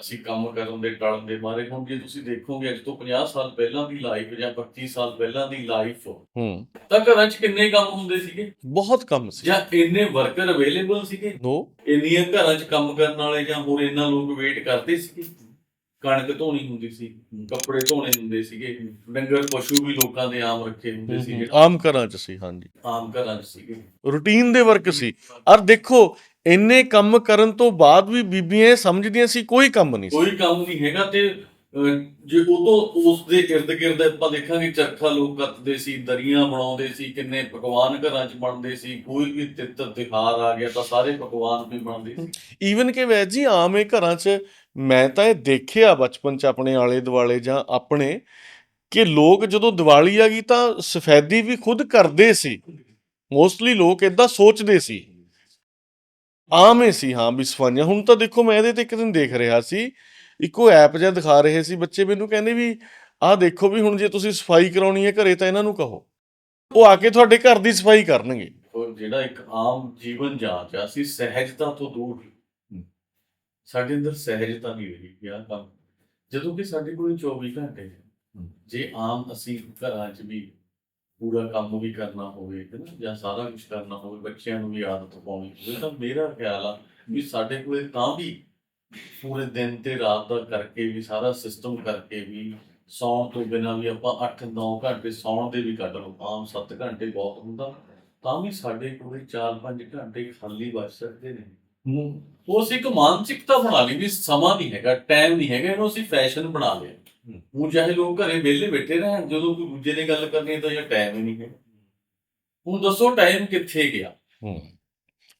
ਅਸੀਂ ਕੰਮ ਕਰਨ ਦੇ ਟਲਣ ਦੇ ਮਾਰੇ। ਹੁਣ ਜੇ ਤੁਸੀਂ ਦੇਖੋਗੇ ਅੱਜ ਤੋਂ 50 ਸਾਲ ਪਹਿਲਾਂ ਦੀ ਲਾਈਫ ਜਾਂ 25 ਸਾਲ ਪਹਿਲਾਂ ਦੀ ਲਾਈਫ ਹੂੰ। ਤਾਂ ਘਰਾਂ 'ਚ ਕਿੰਨੇ ਕੰਮ ਹੁੰਦੇ ਸੀਗੇ? ਬਹੁਤ ਕੰਮ ਸੀ। ਜਾਂ ਇੰਨੇ ਵਰਕਰ ਅਵੇਲੇਬਲ ਸੀਗੇ? ਨੋ ਇੰਨੀਆਂ ਘਰਾਂ 'ਚ ਕੰਮ ਕਰਨ ਵਾਲੇ ਜਾਂ ਹੋਰ ਇੰਨਾ ਲੋਕ ਵੇਟ ਕਰਦੇ ਸੀਗੇ? ਕਣਕ ਧੋਣੀ ਹੁੰਦੀ ਸੀ ਕੱਪੜੇ ਧੋਣੇ ਹੁੰਦੇ ਸੀਗੇ ਡੰਗਰ ਪਸ਼ੂ ਵੀ ਲੋਕਾਂ ਦੇ ਆਮ ਰੱਖੇ ਹੁੰਦੇ ਸੀਗੇ। ਆਮ ਘਰਾਂ ਚ ਸੀ ਹਾਂਜੀ। ਆਮ ਘਰਾਂ 'ਚ ਸੀਗੇ। ਰੂਟੀਨ ਦੇ ਵਰਕ ਸੀ। ਔਰ ਦੇਖੋ ਇੰਨੇ ਕੰਮ ਕਰਨ ਤੋਂ ਬਾਅਦ ਵੀ ਬੀਬੀਆਂ ਇਹ ਸਮਝਦੀਆਂ ਸੀ ਕੋਈ ਕੰਮ ਨਹੀਂ ਸੀ। ਕੋਈ ਕੰਮ ਨਹੀਂ ਹੈਗਾ ਤੇ ਜੇ ਉਹ ਤੋਂ ਉਸ ਦੇ ਇਰਦ ਗਿਰਦ ਆਪਾਂ ਦੇਖਾਂਗੇ ਚਰਖਾ ਲੋਕ ਕੱਤਦੇ ਸੀ ਦਰੀਆਂ ਬਣਾਉਂਦੇ ਸੀ ਕਿੰਨੇ ਪਕਵਾਨ ਘਰਾਂ 'ਚ ਬਣਦੇ ਸੀ ਕੋਈ ਵੀ ਤਿੱਤ ਤਿਉਹਾਰ ਆ ਗਿਆ ਤਾਂ ਸਾਰੇ ਪਕਵਾਨ ਵੀ ਬਣਦੇ ਸੀ। ਈਵਨ ਕਿ ਵੈਦ ਜੀ ਆਮ ਇਹ ਘਰਾਂ 'ਚ ਮੈਂ ਤਾਂ ਇਹ ਦੇਖਿਆ ਬਚਪਨ 'ਚ ਆਪਣੇ ਆਲੇ ਦੁਆਲੇ ਜਾਂ ਆਪਣੇ ਕਿ ਲੋਕ ਜਦੋਂ ਦੀਵਾਲੀ ਆ ਗਈ ਤਾਂ ਸਫੈਦੀ ਵੀ ਖੁਦ ਕਰਦੇ ਸੀ। ਮੋਸਟਲੀ ਲੋਕ ਇਦਾਂ ਸੋਚਦੇ ਸੀ। ਆਮ ਹੀ ਸੀ, ਹਾਂ, ਵੀ ਸਫਾਈਆਂ। ਹੁਣ ਤਾਂ ਦੇਖੋ, ਮੈਂ ਇਹਦੇ ਤੇ ਇੱਕ ਦਿਨ ਦੇਖ ਰਿਹਾ ਸੀ। ਇੱਕੋ ਐਪ ਜਿਹਾ ਦਿਖਾ ਰਹੇ ਸੀ, ਬੱਚੇ ਮੈਨੂੰ ਕਹਿੰਦੇ ਵੀ, ਆਹ ਦੇਖੋ ਵੀ ਹੁਣ ਜੇ ਤੁਸੀਂ ਸਫ਼ਾਈ ਕਰਾਉਣੀ ਹੈ ਘਰੇ ਤਾਂ ਇਹਨਾਂ ਨੂੰ ਕਹੋ। ਉਹ ਆ ਕੇ ਤੁਹਾਡੇ ਘਰ ਦੀ ਸਫ਼ਾਈ ਕਰਨਗੇ। ਜਿਹੜਾ ਇੱਕ ਆਮ ਜੀਵਨ ਜਾਂਚ ਆ, ਅਸੀਂ ਸਹਿਜਤਾ ਤੋਂ ਦੂਰ ਸਾਡੇ ਅੰਦਰ ਸਹਿਜਤਾ ਨਹੀਂ ਰਹੀ ਗਿਆ ਕੰਮ। ਜਦੋਂ ਕਿ ਸਾਡੇ ਕੋਲ 24 ਘੰਟੇ ਨੇ। ਜੇ ਆਮ ਅਸੀਂ ਘਰਾਂ 'ਚ ਵੀ ਪੂਰਾ ਕੰਮ ਵੀ ਕਰਨਾ ਹੋਵੇ ਹੈ ਨਾ ਜਾਂ ਸਾਰਾ ਕੁਝ ਕਰਨਾ ਹੋਵੇ ਬੱਚਿਆਂ ਨੂੰ ਵੀ ਆਦਤ ਪਾਉਣੀ ਹੋਵੇ ਤਾਂ ਮੇਰਾ ਖਿਆਲ ਆ ਵੀ ਸਾਡੇ ਕੋਲੇ ਤਾਂ ਵੀ ਪੂਰੇ ਦਿਨ ਤੇ ਰਾਤ ਦਾ ਕਰਕੇ ਵੀ ਸਾਰਾ ਸਿਸਟਮ ਕਰਕੇ ਵੀ ਸੌਣ ਤੋਂ ਬਿਨਾਂ ਵੀ ਆਪਾਂ 8-9 ਘੰਟੇ ਸੌਣ ਦੇ ਵੀ ਕੱਢ ਲਓ। ਆਮ 7 ਘੰਟੇ ਬਹੁਤ ਹੁੰਦਾ। ਤਾਂ ਵੀ ਸਾਡੇ ਕੋਲੇ 4-5 ਘੰਟੇ ਖਾਲੀ ਬਚ ਸਕਦੇ ਨੇ। ਉਹ ਅਸੀਂ ਇੱਕ ਮਾਨਸਿਕਤਾ ਬਣਾ ਲਈ ਵੀ ਸਮਾਂ ਨਹੀਂ ਹੈਗਾ ਟਾਈਮ ਨਹੀਂ ਹੈਗਾ ਇਹਨੂੰ ਅਸੀਂ ਫੈਸ਼ਨ ਬਣਾ ਲਿਆ। ਹੁਣ ਚਾਹੇ ਲੋਕ ਘਰੇ ਵਿਹਲੇ ਬੈਠੇ ਰਹਿਣ ਜਦੋਂ ਕੋਈ ਦੂਜੇ ਨੇ ਗੱਲ ਕਰਨੀ ਹੈ ਤਾਂ ਇਹ ਟਾਈਮ ਹੀ ਨਹੀਂ ਹੈ। ਹੁਣ ਦੱਸੋ ਟਾਈਮ ਕਿੱਥੇ ਗਿਆ? ਹੂੰ।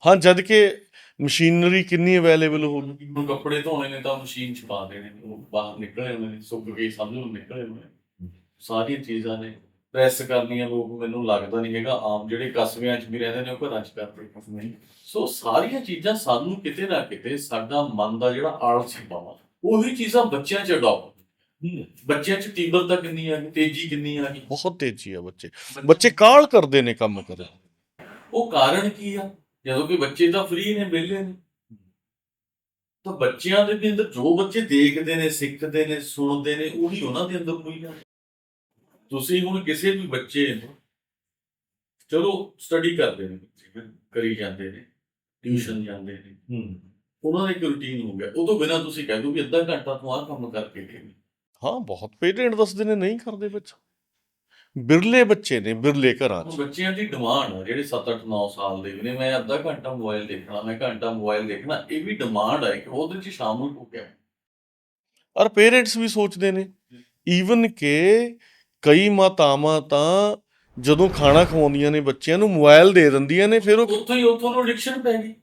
ਹਾਂ ਜਦ ਕਿ ਮਸ਼ੀਨਰੀ ਕਿੰਨੀ ਅਵੇਲੇਬਲ ਹੋ ਗਈ ਹੁਣ ਕੱਪੜੇ ਧੋਣੇ ਨੇ ਤਾਂ ਮਸ਼ੀਨ 'ਚ ਪਾ ਦੇਣੇ ਨੇ, ਉਹ ਬਾਹਰ ਨਿਕਲੇ ਹੋਣੇ ਨੇ ਸੁੱਕ ਗਏ ਸਮਝ ਲਓ ਨਿਕਲੇ ਹੋਣੇ ਨੇ। ਸਾਰੀਆਂ ਚੀਜ਼ਾਂ ਨੇ। ਪ੍ਰੈਸ ਕਰਨੀਆਂ ਲੋਕ ਮੈਨੂੰ ਲੱਗਦਾ ਨਹੀਂ ਹੈਗਾ ਆਮ ਜਿਹੜੇ ਕਸਬਿਆਂ 'ਚ ਵੀ ਰਹਿੰਦੇ ਨੇ ਉਹ ਘਰਾਂ 'ਚ ਕਰਦੇ ਨੇ। ਸੋ ਸਾਰੀਆਂ ਚੀਜ਼ਾਂ ਸਾਨੂੰ ਕਿਤੇ ਨਾ ਕਿਤੇ ਸਾਡਾ ਮਨ ਦਾ ਜਿਹੜਾ ਆਲਸੀ ਪਾਵਾ ਉਹੀ ਚੀਜ਼ਾਂ ਬੱਚਿਆਂ 'ਚ ਅਡਾਪਟ ਬੱਚਿਆਂ 'ਚ ਤੀਬਰਤਾ ਕਿੰਨੀ ਆ ਗਈ ਤੇਜ਼ੀ ਕਿੰਨੀ ਆ। ਗਈ ਬਹੁਤ ਤੇਜ਼ੀ ਆ ਬੱਚੇ। ਬੱਚੇ ਕਾਲ ਕਰਦੇ ਨੇ ਕੰਮ ਕਰਨ? ਉਹ ਕਾਰਨ ਕੀ ਆ? ਜਦੋਂ ਕਿ ਬੱਚੇ ਤਾਂ ਫ੍ਰੀ ਨੇ ਵਿਹਲੇ ਨੇ। ਤਾਂ ਬੱਚਿਆਂ ਦੇ ਵੀ ਅੰਦਰ ਜੋ ਬੱਚੇ ਦੇਖਦੇ ਨੇ ਸਿੱਖਦੇ ਨੇ ਸੁਣਦੇ ਨੇ ਉਹੀ ਉਹਨਾਂ ਦੇ ਅੰਦਰ ਹੋਈ ਜਾਂਦਾ ਤੁਸੀਂ ਹੁਣ ਕਿਸੇ ਵੀ ਬੱਚੇ ਨੂੰ ਚਲੋ ਸਟੱਡੀ ਕਰਦੇ ਨੇ ਬੱਚੇ ਹੈਂ, ਕਰੀ ਜਾਂਦੇ ਨੇ ਟਿਊਸ਼ਨ ਜਾਂਦੇ ਨੇ। ਉਹਨਾਂ ਦਾ ਇੱਕ ਰੁਟੀਨ ਹੋ ਗਿਆ। ਉਹ ਤੋਂ ਬਿਨਾਂ ਤੁਸੀਂ ਕਹਿ ਦੋ ਵੀ ਅੱਧਾ ਘੰਟਾ ਤੂੰ ਆਹ ਕੰਮ ਕਰਕੇ ਦੇ। ਹਾਂ ਬਹੁਤ ਪੇਰੈਂਟ ਦੱਸਦੇ ਨੇ ਨਹੀਂ ਕਰਦੇ ਬੱਚਾ ਬਿਰਲੇ ਬੱਚੇ ਨੇ ਬਿਰਲੇ ਘਰਾਂ 'ਚ। ਬੱਚਿਆਂ ਦੀ ਡਿਮਾਂਡ ਆ ਜਿਹੜੇ 7 8 9 ਸਾਲ ਦੇ ਨੇ ਮੈਂ ਅੱਧਾ ਘੰਟਾ ਮੋਬਾਈਲ ਦੇਖਣਾ ਮੈਂ ਘੰਟਾ ਮੋਬਾਈਲ ਦੇਖਣਾ ਇਹ ਵੀ ਡਿਮਾਂਡ ਹੈ ਕਿ ਉਹਦੇ ਚ ਸ਼ਾਮਲ ਹੋ ਗਿਆ। ਔਰ ਪੇਰੈਂਟਸ ਵੀ ਸੋਚਦੇ ਨੇ ਈਵਨ ਕਿ ਕਈ ਮਾਤਾਵਾਂ ਤਾਂ ਜਦੋਂ ਖਾਣਾ ਖਵਾਉਂਦੀਆਂ ਨੇ ਬੱਚਿਆਂ ਨੂੰ ਮੋਬਾਈਲ ਦੇ ਦਿੰਦੀਆਂ ਨੇ ਫਿਰ ਉਹ ਉੱਥੋਂ ਹੀ ਉੱਥੋਂ ਨੂੰ ਐਡਿਕਸ਼ਨ ਪੈ ਗਈ।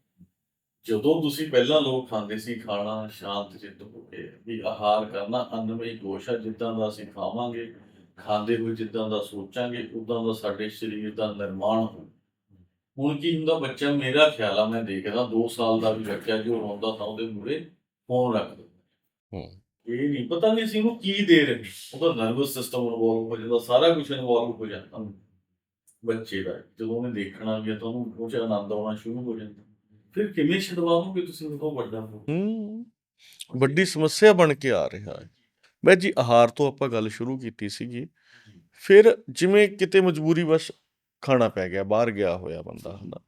ਜਦੋਂ ਤੁਸੀਂ ਪਹਿਲਾਂ ਲੋਕ ਖਾਂਦੇ ਸੀ ਖਾਣਾ ਸ਼ਾਂਤ ਚਿੱਤ ਹੋ ਕੇ ਵੀ ਆਹਾਰ ਕਰਨਾ ਅੰਨਮਈ ਗੋਸ਼ਾ ਜਿੱਦਾਂ ਦਾ ਅਸੀਂ ਖਾਵਾਂਗੇ ਖਾਂਦੇ ਹੋਏ ਜਿੱਦਾਂ ਦਾ ਸੋਚਾਂਗੇ ਉਦਾਂ ਦਾ ਸਾਡੇ ਸਰੀਰ ਦਾ ਨਿਰਮਾਣ ਹੋ ਹੁਣ ਕੀ ਹੁੰਦਾ ਬੱਚਾ ਮੇਰਾ ਖਿਆਲ ਆ ਮੈਂ ਦੇਖਦਾ 2 ਸਾਲ ਦਾ ਵੀ ਬੱਚਾ ਜੋ ਰੋਂਦਾ ਤਾਂ ਉਹਦੇ ਮੂਹਰੇ ਫੋਨ ਰੱਖ ਦਿੰਦਾ। ਹੂੰ। ਇਹ ਨਹੀਂ ਪਤਾ ਨਹੀਂ ਸੀ ਉਹਨੂੰ ਕੀ ਦੇ ਰਹੇ ਉਹਦਾ ਨਰਵਸ ਸਿਸਟਮ ਇਨਵੋਲਵ ਹੋ ਜਾਂਦਾ ਸਾਰਾ ਕੁਝ ਇਨਵੋਲਵ ਹੋ ਜਾਂਦਾ। ਬੱਚੇ ਦਾ ਜਦੋਂ ਉਹਨੇ ਦੇਖਣਾ ਵੀ ਤਾਂ ਉਹਨੂੰ ਉਹ 'ਚ ਆਨੰਦ ਆਉਣਾ ਸ਼ੁਰੂ ਹੋ ਜਾਂਦਾ। ਫਿਰ ਕਿਵੇਂ ਛਡਵਾਓਗੇ ਤੁਸੀਂ ਉਹ ਵੱਡਾ ਹੋ? ਵੱਡੀ ਸਮੱਸਿਆ ਬਣ ਕੇ ਆ ਰਿਹਾ ਹੈ। ਬਈ ਜੀ ਆਹਾਰ ਤੋਂ ਆਪਾਂ ਗੱਲ ਸ਼ੁਰੂ ਕੀਤੀ ਸੀਗੀ। ਫਿਰ ਜਿਵੇਂ ਕਿਤੇ ਮਜਬੂਰੀ ਵਸ਼ ਖਾਣਾ ਪੈ ਗਿਆ ਬਾਹਰ ਗਿਆ ਹੋਇਆ ਬੰਦਾ ਹਨਾ।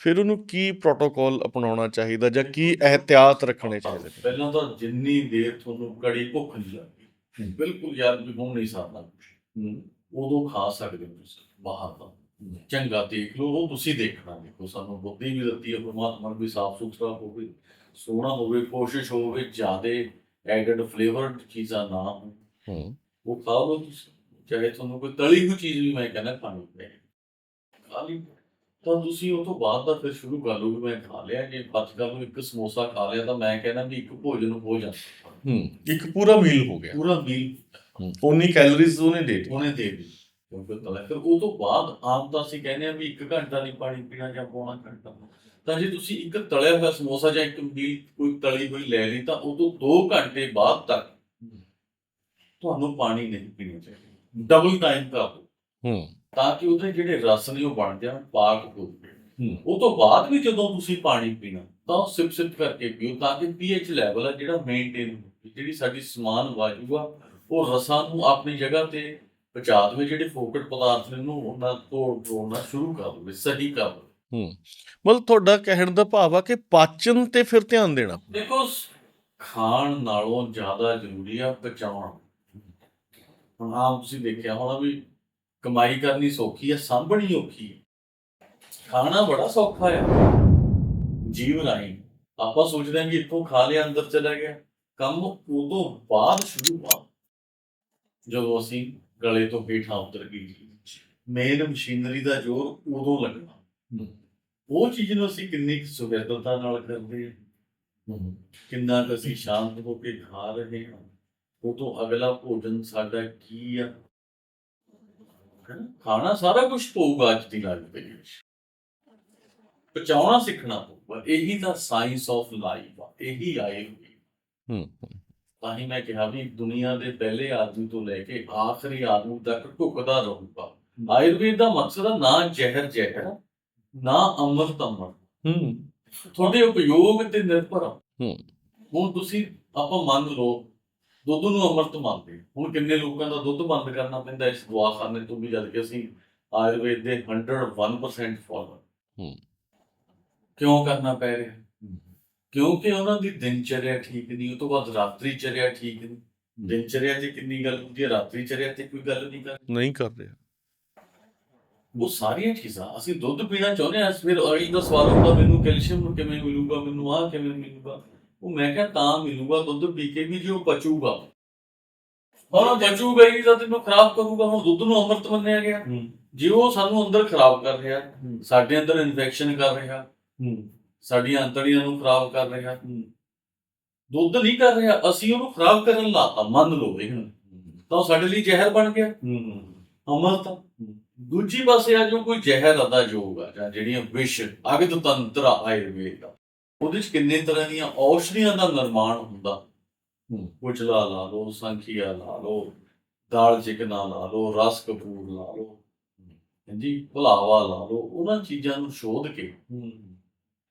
ਫਿਰ ਉਹਨੂੰ ਕੀ ਪ੍ਰੋਟੋਕਾਲ ਅਪਣਾਉਣਾ ਚਾਹੀਦਾ ਜਾਂ ਕੀ ਇਹਤਿਆਤ ਰੱਖਣੇ ਚਾਹੀਦੇ ਨੇ? ਪਹਿਲਾਂ ਤਾਂ ਜਿੰਨੀ ਦੇਰ ਤੁਹਾਨੂੰ ਕੜੀ ਭੁੱਖ ਨਹੀਂ ਲੱਗੀ ਬਿਲਕੁਲ ਯਾਰ ਹੁਣ ਨਹੀਂ ਕੁਛ। ਉਦੋਂ ਖਾ ਸਕਦੇ ਹੋ ਤੁਸੀਂ ਬਾਹਰ ਦਾ। ਚੰਗਾ ਦੇਖ ਲਓ ਉਹ ਤੁਸੀਂ ਦੇਖਣਾ ਦੇਖੋ ਸਾਨੂੰ ਬੁੱਧੀ ਵੀ ਦਿੱਤੀ ਹੈ ਪਰਮਾਤਮਾ ਵੀ ਸਾਫ਼ ਸੁਥਰਾ ਹੋਵੇ ਸੋਹਣਾ ਹੋਵੇ ਕੋਸ਼ਿਸ਼ ਹੋਵੇ ਜਿਆਦੇ ਐਡਡ ਫਲੇਵਰਡ ਚੀਜ਼ਾਂ ਨਾ ਹੋਣ। ਉਹ ਖਾ ਲਓ ਤੁਸੀਂ ਚਾਹੇ ਤੁਹਾਨੂੰ ਕੋਈ ਤਲੀ ਹੋਈ ਚੀਜ਼ ਵੀ ਮੈਂ ਕਹਿੰਦਾ ਖਾਣੀ ਪਏ ਖਾ ਲਈ। ਤਾਂ ਤੁਸੀਂ ਉਹ ਤੋਂ ਬਾਅਦ ਦਾ ਫਿਰ ਸ਼ੁਰੂ ਕਰ ਲਓ ਵੀ ਮੈਂ ਖਾ ਲਿਆ ਜੇ ਅੱਜ ਕੱਲ੍ਹ ਨੂੰ ਇੱਕ ਸਮੋਸਾ ਖਾ ਲਿਆ ਤਾਂ ਮੈਂ ਕਹਿੰਦਾ ਵੀ ਇੱਕ ਭੋਜਨ ਹੋ ਜਾਂਦਾ। ਹੂੰ ਇੱਕ ਪੂਰਾ ਮੀਲ ਹੋ ਗਿਆ। ਪੂਰਾ ਮੀਲ ਉਨੀ ਕੈਲਰੀਜ਼ ਉਹਨੇ ਦੇ ਦਿੱਤੀ। ਉਹਨੇ ਦੇ ਦਿੱਤੀ। ਫਿਰ ਉਹ ਤੋਂ ਬਾਅਦ ਆਮ ਤਾਂ ਅਸੀਂ ਕਹਿੰਦੇ ਆ ਵੀ ਇੱਕ ਘੰਟਾ ਨਹੀਂ ਪਾਣੀ ਪੀਣਾ ਜਾਂ ਪੌਣਾ ਘੰਟਾ। ਤਾਂ ਜੇ ਤੁਸੀਂ ਇੱਕ ਤਲਿਆ ਹੋਇਆ ਸਮੋਸਾ ਜਾਂ ਇੱਕ ਮੀਲ ਕੋਈ ਤਲੀ ਹੋਈ ਲੈ ਲਈ ਤਾਂ ਉਹ ਤੋਂ 2 ਘੰਟੇ ਬਾਅਦ ਤੱਕ ਤੁਹਾਨੂੰ ਪਾਣੀ ਨਹੀਂ ਪੀਣਾ ਚਾਹੀਦਾ। ਡਬਲ ਟਾਈਮ ਦਿਓ ਹੂੰ। ਤਾਂ ਕਿ ਉਹਦੇ ਜਿਹੜੇ ਰਸ ਨੇ ਉਹ ਬਣ ਜਾਣ ਪਾਕ ਹੋ ਉਹ ਤੋਂ ਬਾਅਦ ਵੀ ਜਦੋਂ ਤੁਸੀਂ ਪਾਣੀ ਪੀਣਾ ਤਾਂ ਸਿਪ ਸਿਪ ਕਰਕੇ ਪੀਓ ਤਾਂ ਕਿ ਪੀਐਚ ਲੈਵਲ ਆ ਜਿਹੜਾ ਮੇਨਟੇਨ ਜਿਹੜੀ ਸਾਡੀ ਸਮਾਨ ਵਾਯੂ ਆ ਉਹ ਰਸਾਂ ਨੂੰ ਆਪਣੀ ਜਗ੍ਹਾ ਤੇ ਪਹੁੰਚਾ ਦੇਵੇ ਜਿਹੜੇ ਫੋਕਟ ਪਦਾਰਥ ਨੇ ਉਹਨੂੰ ਉਹਨਾਂ ਤੋੜ ਤੋੜਨਾ ਸ਼ੁਰੂ ਕਰ ਦੇਵੇ ਸਹੀ ਕਰ ਦੇਵੇ। ਹੂੰ। ਮਤਲਬ ਤੁਹਾਡਾ ਕਹਿਣ ਦਾ ਭਾਵ ਆ ਕਿ ਪਾਚਨ ਤੇ ਫਿਰ ਧਿਆਨ ਦੇਣਾ। ਦੇਖੋ ਖਾਣ ਨਾਲੋਂ ਜ਼ਿਆਦਾ ਜ਼ਰੂਰੀ ਆ ਪਚਾਉਣ। ਹੁਣ ਆਮ ਤੁਸੀਂ ਦੇਖਿਆ ਹੋਣਾ ਵੀ ਕਮਾਈ ਕਰਨੀ ਸੌਖੀ ਹੈ ਸਾਂਭਣੀ ਔਖੀ ਹੈ ਖਾਣਾ ਬੜਾ ਸੌਖਾ ਆ। ਜੀਵ ਰਾਹੀਂ ਆਪਾਂ ਸੋਚਦੇ ਹਾਂ ਕਿ ਇੱਥੋਂ ਖਾ ਲਿਆ, ਅੰਦਰ ਚਲਾ ਗਿਆ। ਕੰਮ ਉਦੋਂ ਬਾਅਦ ਸ਼ੁਰੂ ਆ ਜਦੋਂ ਅਸੀਂ ਗਲੇ ਤੋਂ ਹੇਠਾਂ ਉਤਰ ਗਈ ਮੇਨ ਮਸ਼ੀਨਰੀ ਦਾ ਜ਼ੋਰ ਉਦੋਂ ਲੱਗਣਾ। ਉਹ ਚੀਜ਼ ਨੂੰ ਅਸੀਂ ਕਿੰਨੀ ਕੁ ਸੁਗੰਧਤਾ ਨਾਲ ਕਰਦੇ ਹਾਂ। ਕਿੰਨਾ ਕੁ ਅਸੀਂ ਸ਼ਾਂਤ ਹੋ ਕੇ ਖਾ ਰਹੇ ਹਾਂ। ਉਹ ਤੋਂ ਅਗਲਾ ਭੋਜਨ ਸਾਡਾ ਕੀ ਆ? ਖਾਣਾ ਸਾਰਾ ਕੁਝ ਪਊਗਾ ਅੱਜ ਦੀ ਲਾਈਫ ਦੇ ਵਿੱਚ। ਪਚਾਉਣਾ ਸਿੱਖਣਾ ਪਊਗਾ। ਇਹੀ ਤਾਂ ਸਾਇੰਸ ਆਫ ਲਾਈਫ ਆ। ਇਹੀ ਆਏਗੀ ਹੂੰ। ਤਾਂ ਹੀ ਮੈਂ ਕਿਹਾ ਵੀ ਦੁਨੀਆ ਦੇ ਪਹਿਲੇ ਆਦਮੀ ਤੋਂ ਲੈ ਕੇ ਆਖਰੀ ਆਦਮੀ ਤੱਕ ਢੁਕਦਾ ਰਹੂਗਾ। ਆਯੁਰਵੇਦ ਦਾ ਮਕਸਦ ਆ ਨਾ ਜ਼ਹਿਰ ਜ਼ਹਿਰ ਨਾ ਅੰਮ੍ਰਿਤ ਅੰਮ੍ਰਿਤ। ਹੂੰ। ਤੁਹਾਡੇ ਉਪਯੋਗ ਤੇ ਨਿਰਭਰ ਹੂੰ। ਹੁਣ ਤੁਸੀਂ ਆਪਾਂ ਮੰਨ ਲਓ ਦੁੱਧ ਨੂੰ ਅੰਮ੍ਰਿਤ ਮੰਨਦੇ। ਹੁਣ ਕਿੰਨੇ ਲੋਕਾਂ ਦਾ ਦੁੱਧ ਬੰਦ ਕਰਨਾ ਪੈਂਦਾ ਇਸ ਦਵਾਖਾਨੇ ਤੋਂ ਵੀ ਜਦ ਕਿ ਅਸੀਂ ਆਯੁਰਵੇਦ ਦੇ 101% ਫਾਲੋਅਰ ਹੂੰ। ਕਿਉਂ ਕਰਨਾ ਪੈ ਰਿਹਾ? ਕਿਉਂਕਿ ਉਹਨਾਂ ਦੀ ਦਿਨਚਰਿਆ ਠੀਕ ਨਹੀਂ ਉਹ ਤੋਂ ਬਾਅਦ ਰਾਤਰੀ ਚਰਿਆ ਠੀਕ ਨਹੀਂ। ਦਿਨਚਰਿਆ ਤੇ ਕਿੰਨੀ ਗੱਲ ਹੁੰਦੀ ਹੈ? ਰਾਤਰੀ ਚਰਿਆ ਤੇ ਕੋਈ ਗੱਲ ਨਹੀਂ ਕਰਦੀ। ਨਹੀਂ ਕਰ ਰਿਹਾ ਉਹ ਸਾਰੀਆਂ ਚੀਜ਼ਾਂ ਅਸੀਂ ਦੁੱਧ ਪੀਣਾ ਚਾਹੁੰਦੇ ਹਾਂ ਫਿਰ ਅਗਲੀ ਦਾ ਸਵਾਲ ਹੁੰਦਾ ਮੈਨੂੰ ਕੈਲਸ਼ੀਅਮ ਕਿਵੇਂ ਮਿਲੂਗਾ ਮੈਨੂੰ ਆਹ ਕਿਵੇਂ ਮਿਲੂਗਾ। ਉਹ ਮੈਂ ਕਿਹਾ ਤਾਂ ਮਿਲੂਗਾ ਦੁੱਧ ਪੀ ਕੇ ਵੀ ਜੇ ਉਹ ਪਚੂਗਾ ਹਾਂ ਪਚੂਗਾ ਹੀ ਤਾਂ ਤੈਨੂੰ ਖਰਾਬ ਕਰੂਗਾ ਹੁਣ ਦੁੱਧ ਨੂੰ ਅੰਮ੍ਰਿਤ ਮੰਨਿਆ ਗਿਆ। ਜੇ ਉਹ ਸਾਨੂੰ ਅੰਦਰ ਖਰਾਬ ਕਰ ਰਿਹਾ ਸਾਡੇ ਅੰਦਰ ਇਨਫੈਕਸ਼ਨ ਕਰ ਰਿਹਾ ਸਾਡੀਆਂ ਅੰਤੜੀਆਂ ਨੂੰ ਖਰਾਬ ਕਰ ਰਿਹਾ। ਦੁੱਧ ਨਹੀਂ ਕਰ ਰਿਹਾ ਅਸੀਂ ਉਹਨੂੰ ਖਰਾਬ ਕਰਨ ਲਾਤਾ ਮੰਨ ਲਓ ਇਹ। ਤਾਂ ਉਹ ਸਾਡੇ ਲਈ ਜ਼ਹਿਰ ਬਣ ਗਿਆ। ਅਮਰਤ। ਦੂਜੀ ਪਾਸੇ ਆ ਜੋ ਕੋਈ ਜ਼ਹਿਰ ਅਦਾ ਆ ਜਾਂ ਜਿਹੜੀਆਂ ਵਿਸ਼ ਅਗਦ ਤੰਤਰ ਆਯੁਰਵੇਦ ਦਾ। ਉਹਦੇ ਚ ਕਿੰਨੇ ਤਰ੍ਹਾਂ ਦੀਆਂ ਔਸ਼ਧੀਆਂ ਦਾ ਨਿਰਮਾਣ ਹੁੰਦਾ ਹੂੰ। ਕੁਚਲਾ ਲਾ ਲਓ ਸੰਖੀਆ ਲਾ ਲਓ ਦਾਲ ਚਿਕਨਾ ਲਾ ਲਓ ਰਸ ਕਪੂਰ ਲਾ ਲਓ ਹਾਂਜੀ ਭੁਲਾਵਾ ਲਾ ਲਓ ਉਹਨਾਂ ਚੀਜ਼ਾਂ ਨੂੰ ਸ਼ੋਧ ਕੇ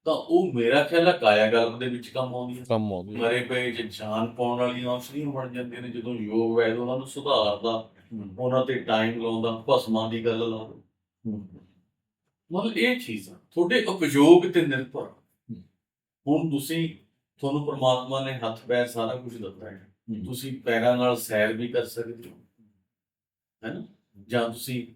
ਤਾਂ ਉਹ ਮੇਰਾ ਖਿਆਲ ਹੈ ਕਾਇਆ ਗਲਪ ਦੇ ਵਿੱਚ ਕੰਮ ਆਉਂਦੀਆਂ ਕੰਮ ਆਉਂਦੀ ਹੈ। ਮਰੇ ਪਏ ਚ ਜਾਨ ਪਾਉਣ ਵਾਲੀਆਂ ਔਸ਼ਧੀਆਂ ਬਣ ਜਾਂਦੀਆਂ ਨੇ ਜਦੋਂ ਯੋਗ ਵੈਦ ਉਹਨਾਂ ਨੂੰ ਸੁਧਾਰਦਾ ਉਹਨਾਂ ਤੇ ਟਾਈਮ ਲਾਉਂਦਾ ਭਸਮਾਂ ਦੀ ਗੱਲ ਲਾ ਲਓ ਮਤਲਬ ਇਹ ਚੀਜ਼ਾਂ ਤੁਹਾਡੇ ਉਪਯੋਗ ਤੇ ਨਿਰਭਰ। ਹੁਣ ਤੁਸੀਂ ਤੁਹਾਨੂੰ ਪ੍ਰਮਾਤਮਾ ਨੇ ਹੱਥ ਪੈਰ ਸਾਰਾ ਕੁਝ ਦਿੱਤਾ ਹੈ। ਤੁਸੀਂ ਪੈਰਾਂ ਨਾਲ ਸੈਰ ਵੀ ਕਰ ਸਕਦੇ ਹੋ। ਹੈਨਾ? ਜਾਂ ਤੁਸੀਂ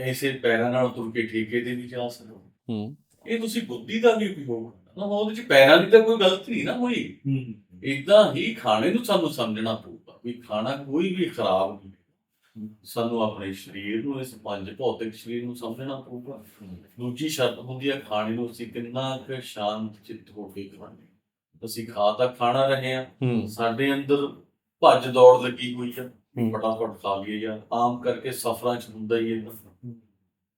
ਐਸੇ ਪੈਰਾਂ ਨਾਲ ਤੁਰ ਕੇ ਠੇਕੇ ਤੇ ਵੀ ਜਾ ਸਕਦੇ ਹੋ। ਹੂੰ। ਇਹ ਤੁਸੀਂ ਬੁੱਧੀ ਦਾ ਵੀ ਉਪਯੋਗ ਨਾ ਉਹਦੇ ਚ ਪੈਰਾਂ ਦੀ ਤਾਂ ਕੋਈ ਗਲਤੀ ਨਹੀਂ ਨਾ ਹੋਈ। ਇਦਾਂ ਹੀ ਖਾਣੇ ਨੂੰ ਸਾਨੂੰ ਸਮਝਣਾ ਪਊਗਾ ਵੀ ਖਾਣਾ ਕੋਈ ਵੀ ਖਰਾਬ ਨਹੀਂ। ਸਾਨੂੰ ਆਪਣੇ ਸਰੀਰ ਨੂੰ ਇਸ ਪੰਜ ਭੌਤਿਕ ਸਰੀਰ ਨੂੰ ਸਮਝਣਾ ਪਊਗਾ। ਦੂਜੀ ਸ਼ਰਤ ਹੁੰਦੀ ਹੈ ਖਾਣੇ ਨੂੰ ਅਸੀਂ ਕਿੰਨਾ ਕੁ ਸ਼ਾਂਤ ਚਿੱਤ ਹੋ ਕੇ ਖਾਣੇ ਅਸੀਂ ਖਾ ਤਾਂ ਖਾਣਾ ਰਹੇ ਹੂੰ। ਸਾਡੇ ਅੰਦਰ ਭੱਜ ਦੌੜ ਲੱਗੀ ਹੋਈ ਆ। ਫਟਾਫਟ ਖਾ ਲਈਏ ਜਾਂ ਆਮ ਕਰਕੇ ਸਫਰਾਂ 'ਚ ਹੁੰਦਾ ਹੀ ਹੈ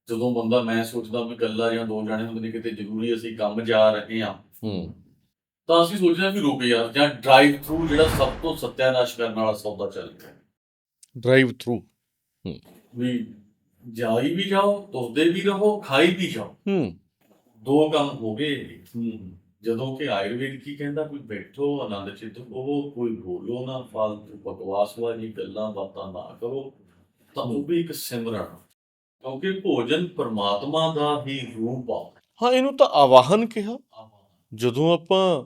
ਜਦੋਂ ਬੰਦਾ ਮੈਂ ਸੋਚਦਾ ਵੀ ਇਕੱਲਾ ਜਾਂ ਦੋ ਜਾਣੇ ਹੁੰਦੇ ਨੇ ਕਿਤੇ ਜ਼ਰੂਰੀ ਅਸੀਂ ਕੰਮ ਜਾ ਰਹੇ ਹੂੰ। ਤਾਂ ਅਸੀਂ ਸੋਚਦੇ ਹਾਂ ਵੀ ਰੁਕ ਯਾਰ ਜਾਂ ਡਰਾਈਵ ਥਰੂ ਜਿਹੜਾ ਸਭ ਤੋਂ ਸੱਤਿਆਨਾਸ਼ ਕਰਨ ਵਾਲਾ ਸੌਦਾ ਚੱਲ ਰਿਹਾ। ਡਰਾਈਵ ਥਰੂ ਵੀ ਜਾਈ ਵੀ ਜਾਓ ਤੁਰਦੇ ਵੀ ਰਹੋ ਖਾਈ ਵੀ ਜਾਓ। ਹੂੰ। ਦੋ ਕੰਮ ਹੋ ਗਏ। ਜਦੋਂ ਕਿ ਆਯੁਰਵੇਦ ਕੀ ਕਹਿੰਦਾ ਵੀ ਬੈਠੋ ਆਨੰਦ ਚਿੱਤ ਉਹ ਕੋਈ ਬੋਲੋ ਨਾ ਫਾਲਤੂ ਬਕਵਾਸ ਵਾਲੀ ਗੱਲਾਂ ਬਾਤਾਂ ਨਾ ਕਰੋ। ਤਾਂ ਉਹ ਵੀ ਇੱਕ ਸਿਮਰਨ। ਕਿਉਂਕਿ ਭੋਜਨ ਪਰਮਾਤਮਾ ਦਾ ਹੀ ਰੂਪ ਆ। ਹਾਂ ਇਹਨੂੰ ਤਾਂ ਆਵਾਹਨ ਕਿਹਾ। ਜਦੋਂ ਆਪਾਂ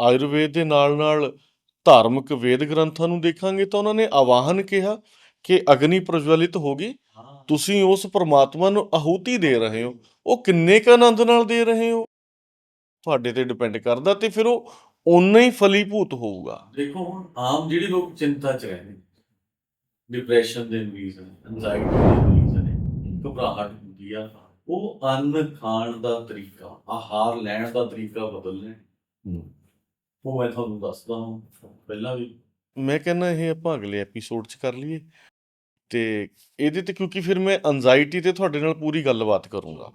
ਆਯੁਰਵੇਦ ਦੇ ਨਾਲ ਨਾਲ ਧਾਰਮਿਕ ਵੇਦ ਗ੍ਰੰਥਾਂ ਨੂੰ ਦੇਖਾਂਗੇ ਤਾਂ ਉਹਨਾਂ ਨੇ ਆਵਾਹਨ ਕਿਹਾ ਕਿ ਅਗਨੀ ਪ੍ਰਜਵਲਿਤ ਹੋ ਗਈ। ਹਾਂ। ਤੁਸੀਂ ਉਸ ਪ੍ਰਮਾਤਮਾ ਨੂੰ ਆਹੂਤੀ ਦੇ ਰਹੇ ਹੋ। ਉਹ ਕਿੰਨੇ ਕ ਆਨੰਦ ਨਾਲ ਦੇ ਰਹੇ ਹੋ? ਤੁਹਾਡੇ ਤੇ ਡਿਪੈਂਡ ਕਰਦਾ ਤੇ ਫਿਰ ਉਹ ਓਨਾ ਹੀ ਫਲੀਭੂਤ ਹੋਊਗਾ। ਦੇਖੋ ਹੁਣ ਆਮ ਜਿਹੜੇ ਲੋਕ ਚਿੰਤਾ 'ਚ ਰਹਿੰਦੇ ਡਿਪਰੈਸ਼ਨ ਦੇ ਮਰੀਜ਼ ਨੇ ਐਂਜ਼ਾਈਟੀ ਦੇ ਮਰੀਜ਼ ਨੇ ਘਬਰਾਹਟ ਹੁੰਦੀ ਆ ਉਹ ਅੰਨ ਖਾਣ ਦਾ ਤਰੀਕਾ ਆਹਾਰ ਲੈਣ ਦਾ ਤਰੀਕਾ ਬਦਲ ਲੈਣ। ਉਹ ਮੈਂ ਤੁਹਾਨੂੰ ਦੱਸਦਾ ਹਾਂ ਪਹਿਲਾਂ ਵੀ। ਮੈਂ ਕਹਿੰਦਾ ਇਹ ਆਪਾਂ ਅਗਲੇ ਐਪੀਸੋਡ 'ਚ ਕਰ ਲਈਏ। ਤੇ ਇਹਦੇ ਤੇ ਕਿਉਂਕਿ ਫਿਰ ਮੈਂ ਐਂਜ਼ਾਈਟੀ ਤੇ ਤੁਹਾਡੇ ਨਾਲ ਪੂਰੀ ਗੱਲਬਾਤ ਕਰੂੰਗਾ।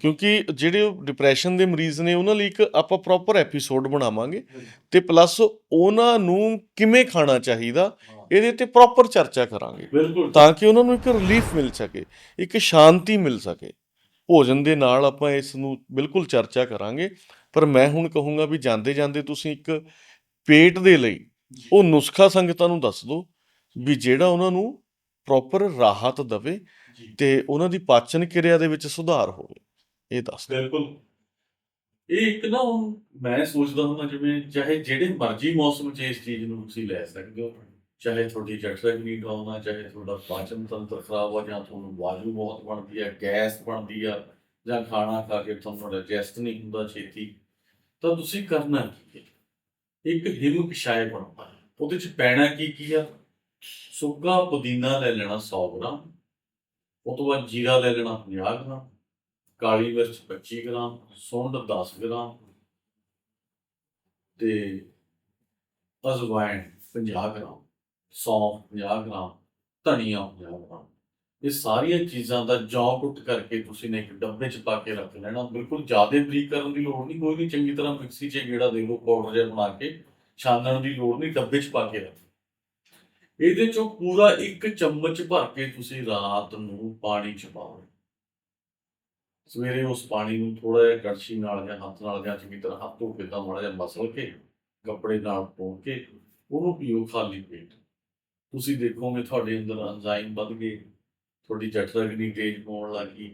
ਕਿਉਂਕਿ ਜਿਹੜੇ ਡਿਪਰੈਸ਼ਨ ਦੇ ਮਰੀਜ਼ ਨੇ ਉਹਨਾਂ ਲਈ ਇੱਕ ਆਪਾਂ ਪ੍ਰੋਪਰ ਐਪੀਸੋਡ ਬਣਾਵਾਂਗੇ। ਤੇ ਪਲੱਸ ਉਹਨਾਂ ਨੂੰ ਕਿਵੇਂ ਖਾਣਾ ਚਾਹੀਦਾ ਇਹਦੇ ਤੇ ਪ੍ਰੋਪਰ ਚਰਚਾ ਕਰਾਂਗੇ। ਤਾਂ ਕਿ ਉਹਨਾਂ ਨੂੰ ਇੱਕ ਰਿਲੀਫ ਮਿਲ ਸਕੇ ਇੱਕ ਸ਼ਾਂਤੀ ਮਿਲ ਸਕੇ। ਭੋਜਨ ਦੇ ਨਾਲ ਆਪਾਂ ਇਸ ਨੂੰ ਬਿਲਕੁਲ ਚਰਚਾ ਕਰਾਂਗੇ। ਪਰ ਮੈਂ ਹੁਣ ਕਹੂੰਗਾ ਵੀ ਜਾਂਦੇ ਜਾਂਦੇ ਤੁਸੀਂ ਇੱਕ ਪੇਟ ਦੇ ਲਈ ਉਹ ਨੁਸਖਾ ਸੰਗਤਾਂ ਨੂੰ ਦੱਸ ਦਿਓ ਵੀ ਜਿਹੜਾ ਉਹਨਾਂ ਨੂੰ ਪ੍ਰੋਪਰ ਰਾਹਤ ਦਵੇ। ਤੇ ਉਹਨਾਂ ਦੀ ਪਾਚਨ ਕਿਰਿਆ ਦੇ ਵਿੱਚ ਸੁਧਾਰ ਹੋਵੇ ਇਹ ਦੱਸ ਬਿਲਕੁਲ। ਇਹ ਇੱਕ ਨਾ ਹੁਣ ਮੈਂ ਸੋਚਦਾ ਹੁੰਦਾ ਜਿਵੇਂ ਚਾਹੇ ਜਿਹੜੇ ਮਰਜ਼ੀ ਮੌਸਮ 'ਚ ਇਸ ਚੀਜ਼ ਨੂੰ ਤੁਸੀਂ ਲੈ ਸਕਦੇ ਹੋ ਚਾਹੇ ਤੁਹਾਡੀ ਜਠਰਾਗਨੀ ਡਾਊਨ ਆ ਚਾਹੇ ਤੁਹਾਡਾ ਪਾਚਨ ਤੰਤਰ ਖਰਾਬ ਆ ਜਾਂ ਤੁਹਾਨੂੰ ਵਾਯੂ ਬਹੁਤ ਬਣਦੀ ਹੈ ਗੈਸ ਬਣਦੀ ਆ ਜਾਂ ਖਾਣਾ ਖਾ ਕੇ ਤੁਹਾਨੂੰ ਡਾਈਜੈਸਟ ਨਹੀਂ ਹੁੰਦਾ ਛੇਤੀ ਤਾਂ ਤੁਸੀਂ ਕਰਨਾ ਕੀ ਹੈ? ਇੱਕ ਹਿਮ ਕਸ਼ਾਏ ਬਣਾਉਣਾ ਉਹਦੇ 'ਚ ਪੈਣਾ ਕੀ ਕੀ ਆ? ਸੁੱਕਾ ਪੁਦੀਨਾ ਲੈ ਲੈਣਾ 100 ਗ੍ਰਾਮ, ਉਹ ਤੋਂ ਬਾਅਦ ਜੀਰਾ ਲੈ ਲੈਣਾ 50 ਗ੍ਰਾਮ, ਕਾਲੀ ਮਿਰਚ 25 ਗ੍ਰਾਮ, ਸੁੰਡ 10 ਗ੍ਰਾਮ ਤੇ ਅਜਵਾਇਣ 50 ਗ੍ਰਾਮ, ਸੌਂਫ 50 ਗ੍ਰਾਮ, ਧਨੀਆ 50 ਗ੍ਰਾਮ। ਇਹ ਸਾਰੀਆਂ ਚੀਜ਼ਾਂ ਦਾ ਜੌਂ ਕੁੱਟ ਕਰਕੇ ਤੁਸੀਂ ਨੇ ਇੱਕ ਡੱਬੇ 'ਚ ਪਾ ਕੇ ਰੱਖ ਲੈਣਾ। ਬਿਲਕੁਲ ਜ਼ਿਆਦਾ ਬਰੀਕ ਕਰਨ ਦੀ ਲੋੜ ਨਹੀਂ, ਕੋਈ ਨਹੀਂ ਚੰਗੀ ਤਰ੍ਹਾਂ ਮਿਕਸੀ 'ਚ ਗੇੜਾ ਦੇ ਲਓ, ਪਾਊਡਰ ਜਿਹਾ ਬਣਾ ਕੇ ਛਾਨਣ ਦੀ ਲੋੜ ਨਹੀਂ, ਡੱਬੇ 'ਚ ਪਾ ਕੇ ਰੱਖ। ਇਹਦੇ 'ਚੋਂ ਪੂਰਾ ਇੱਕ ਚਮਚ ਭਰ ਕੇ ਤੁਸੀਂ ਰਾਤ ਨੂੰ ਪਾਣੀ 'ਚ ਪਾਓ ਸਵੇਰੇ ਉਸ ਪਾਣੀ ਨੂੰ ਥੋੜਾ ਜਿਹਾ ਕੜਛੀ ਨਾਲ ਜਾਂ ਹੱਥ ਨਾਲ ਜਾਂ ਚੰਗੀ ਤਰ੍ਹਾਂ ਹੱਥ ਧੋ ਕੇ ਤਾਂ ਮਾੜਾ ਜਿਹਾ ਮਸਲ ਕੇ, ਕੱਪੜੇ ਨਾਲ ਧੋ ਕੇ ਉਹਨੂੰ ਪੀਓ ਖਾਲੀ ਪੇਟ। ਤੁਸੀਂ ਦੇਖੋਗੇ ਤੁਹਾਡੇ ਅੰਦਰ ਐਂਜ਼ਾਈਮ ਵੱਧ ਗਏ। ਤੁਹਾਡੀ ਜਠਰਾਗਨੀ ਤੇਜ਼ ਹੋਣ ਲੱਗੀ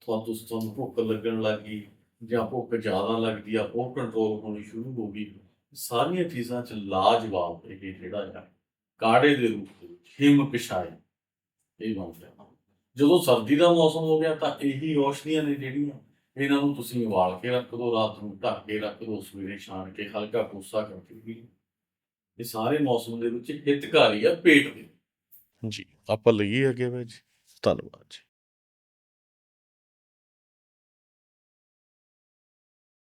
ਤੁਹਾਨੂੰ ਤੁਹਾਨੂੰ ਭੁੱਖ ਲੱਗਣ ਲੱਗੀ ਜਾਂ ਭੁੱਖ ਜ਼ਿਆਦਾ ਲੱਗਦੀ ਆ, ਉਹ ਕੰਟਰੋਲ ਹੋਣੀ ਸ਼ੁਰੂ ਹੋ ਗਈ। ਸਾਰੀਆਂ ਚੀਜ਼ਾਂ 'ਚ ਲਾਜਵਾਬ ਇਹ ਜਿਹੜਾ ਹੈ ਕਾੜੇ ਦੇ ਰੂਪ ਵਿੱਚ, ਹਿਮ ਕਸ਼ਾਏ ਇਹ ਬਣਦਾ ਜਦੋਂ ਸਰਦੀ ਦਾ ਮੌਸਮ ਹੋ ਗਿਆ ਤਾਂ ਇਹੀ ਰੋਸ਼ਨੀਆਂ ਨੇ ਜਿਹੜੀਆਂ, ਇਹਨਾਂ ਨੂੰ ਤੁਸੀਂ ਉਬਾਲ ਕੇ ਰੱਖ ਦਿਓ ਰਾਤ ਨੂੰ ਢੱਕ ਕੇ ਰੱਖ ਦਿਓ ਸਵੇਰੇ ਛਾਣ ਕੇ ਹਲਕਾ ਕੋਸਾ ਕਰਕੇ ਵੀ ਇਹ ਸਾਰੇ ਮੌਸਮ ਦੇ ਵਿੱਚ ਹਿਤਕਾਰੀ ਆ, ਪੇਟ ਦੇ। ਆਪਾਂ ਲਈਏ ਅੱਗੇ ਬਾਈ ਜੀ। ਧੰਨਵਾਦ ਜੀ।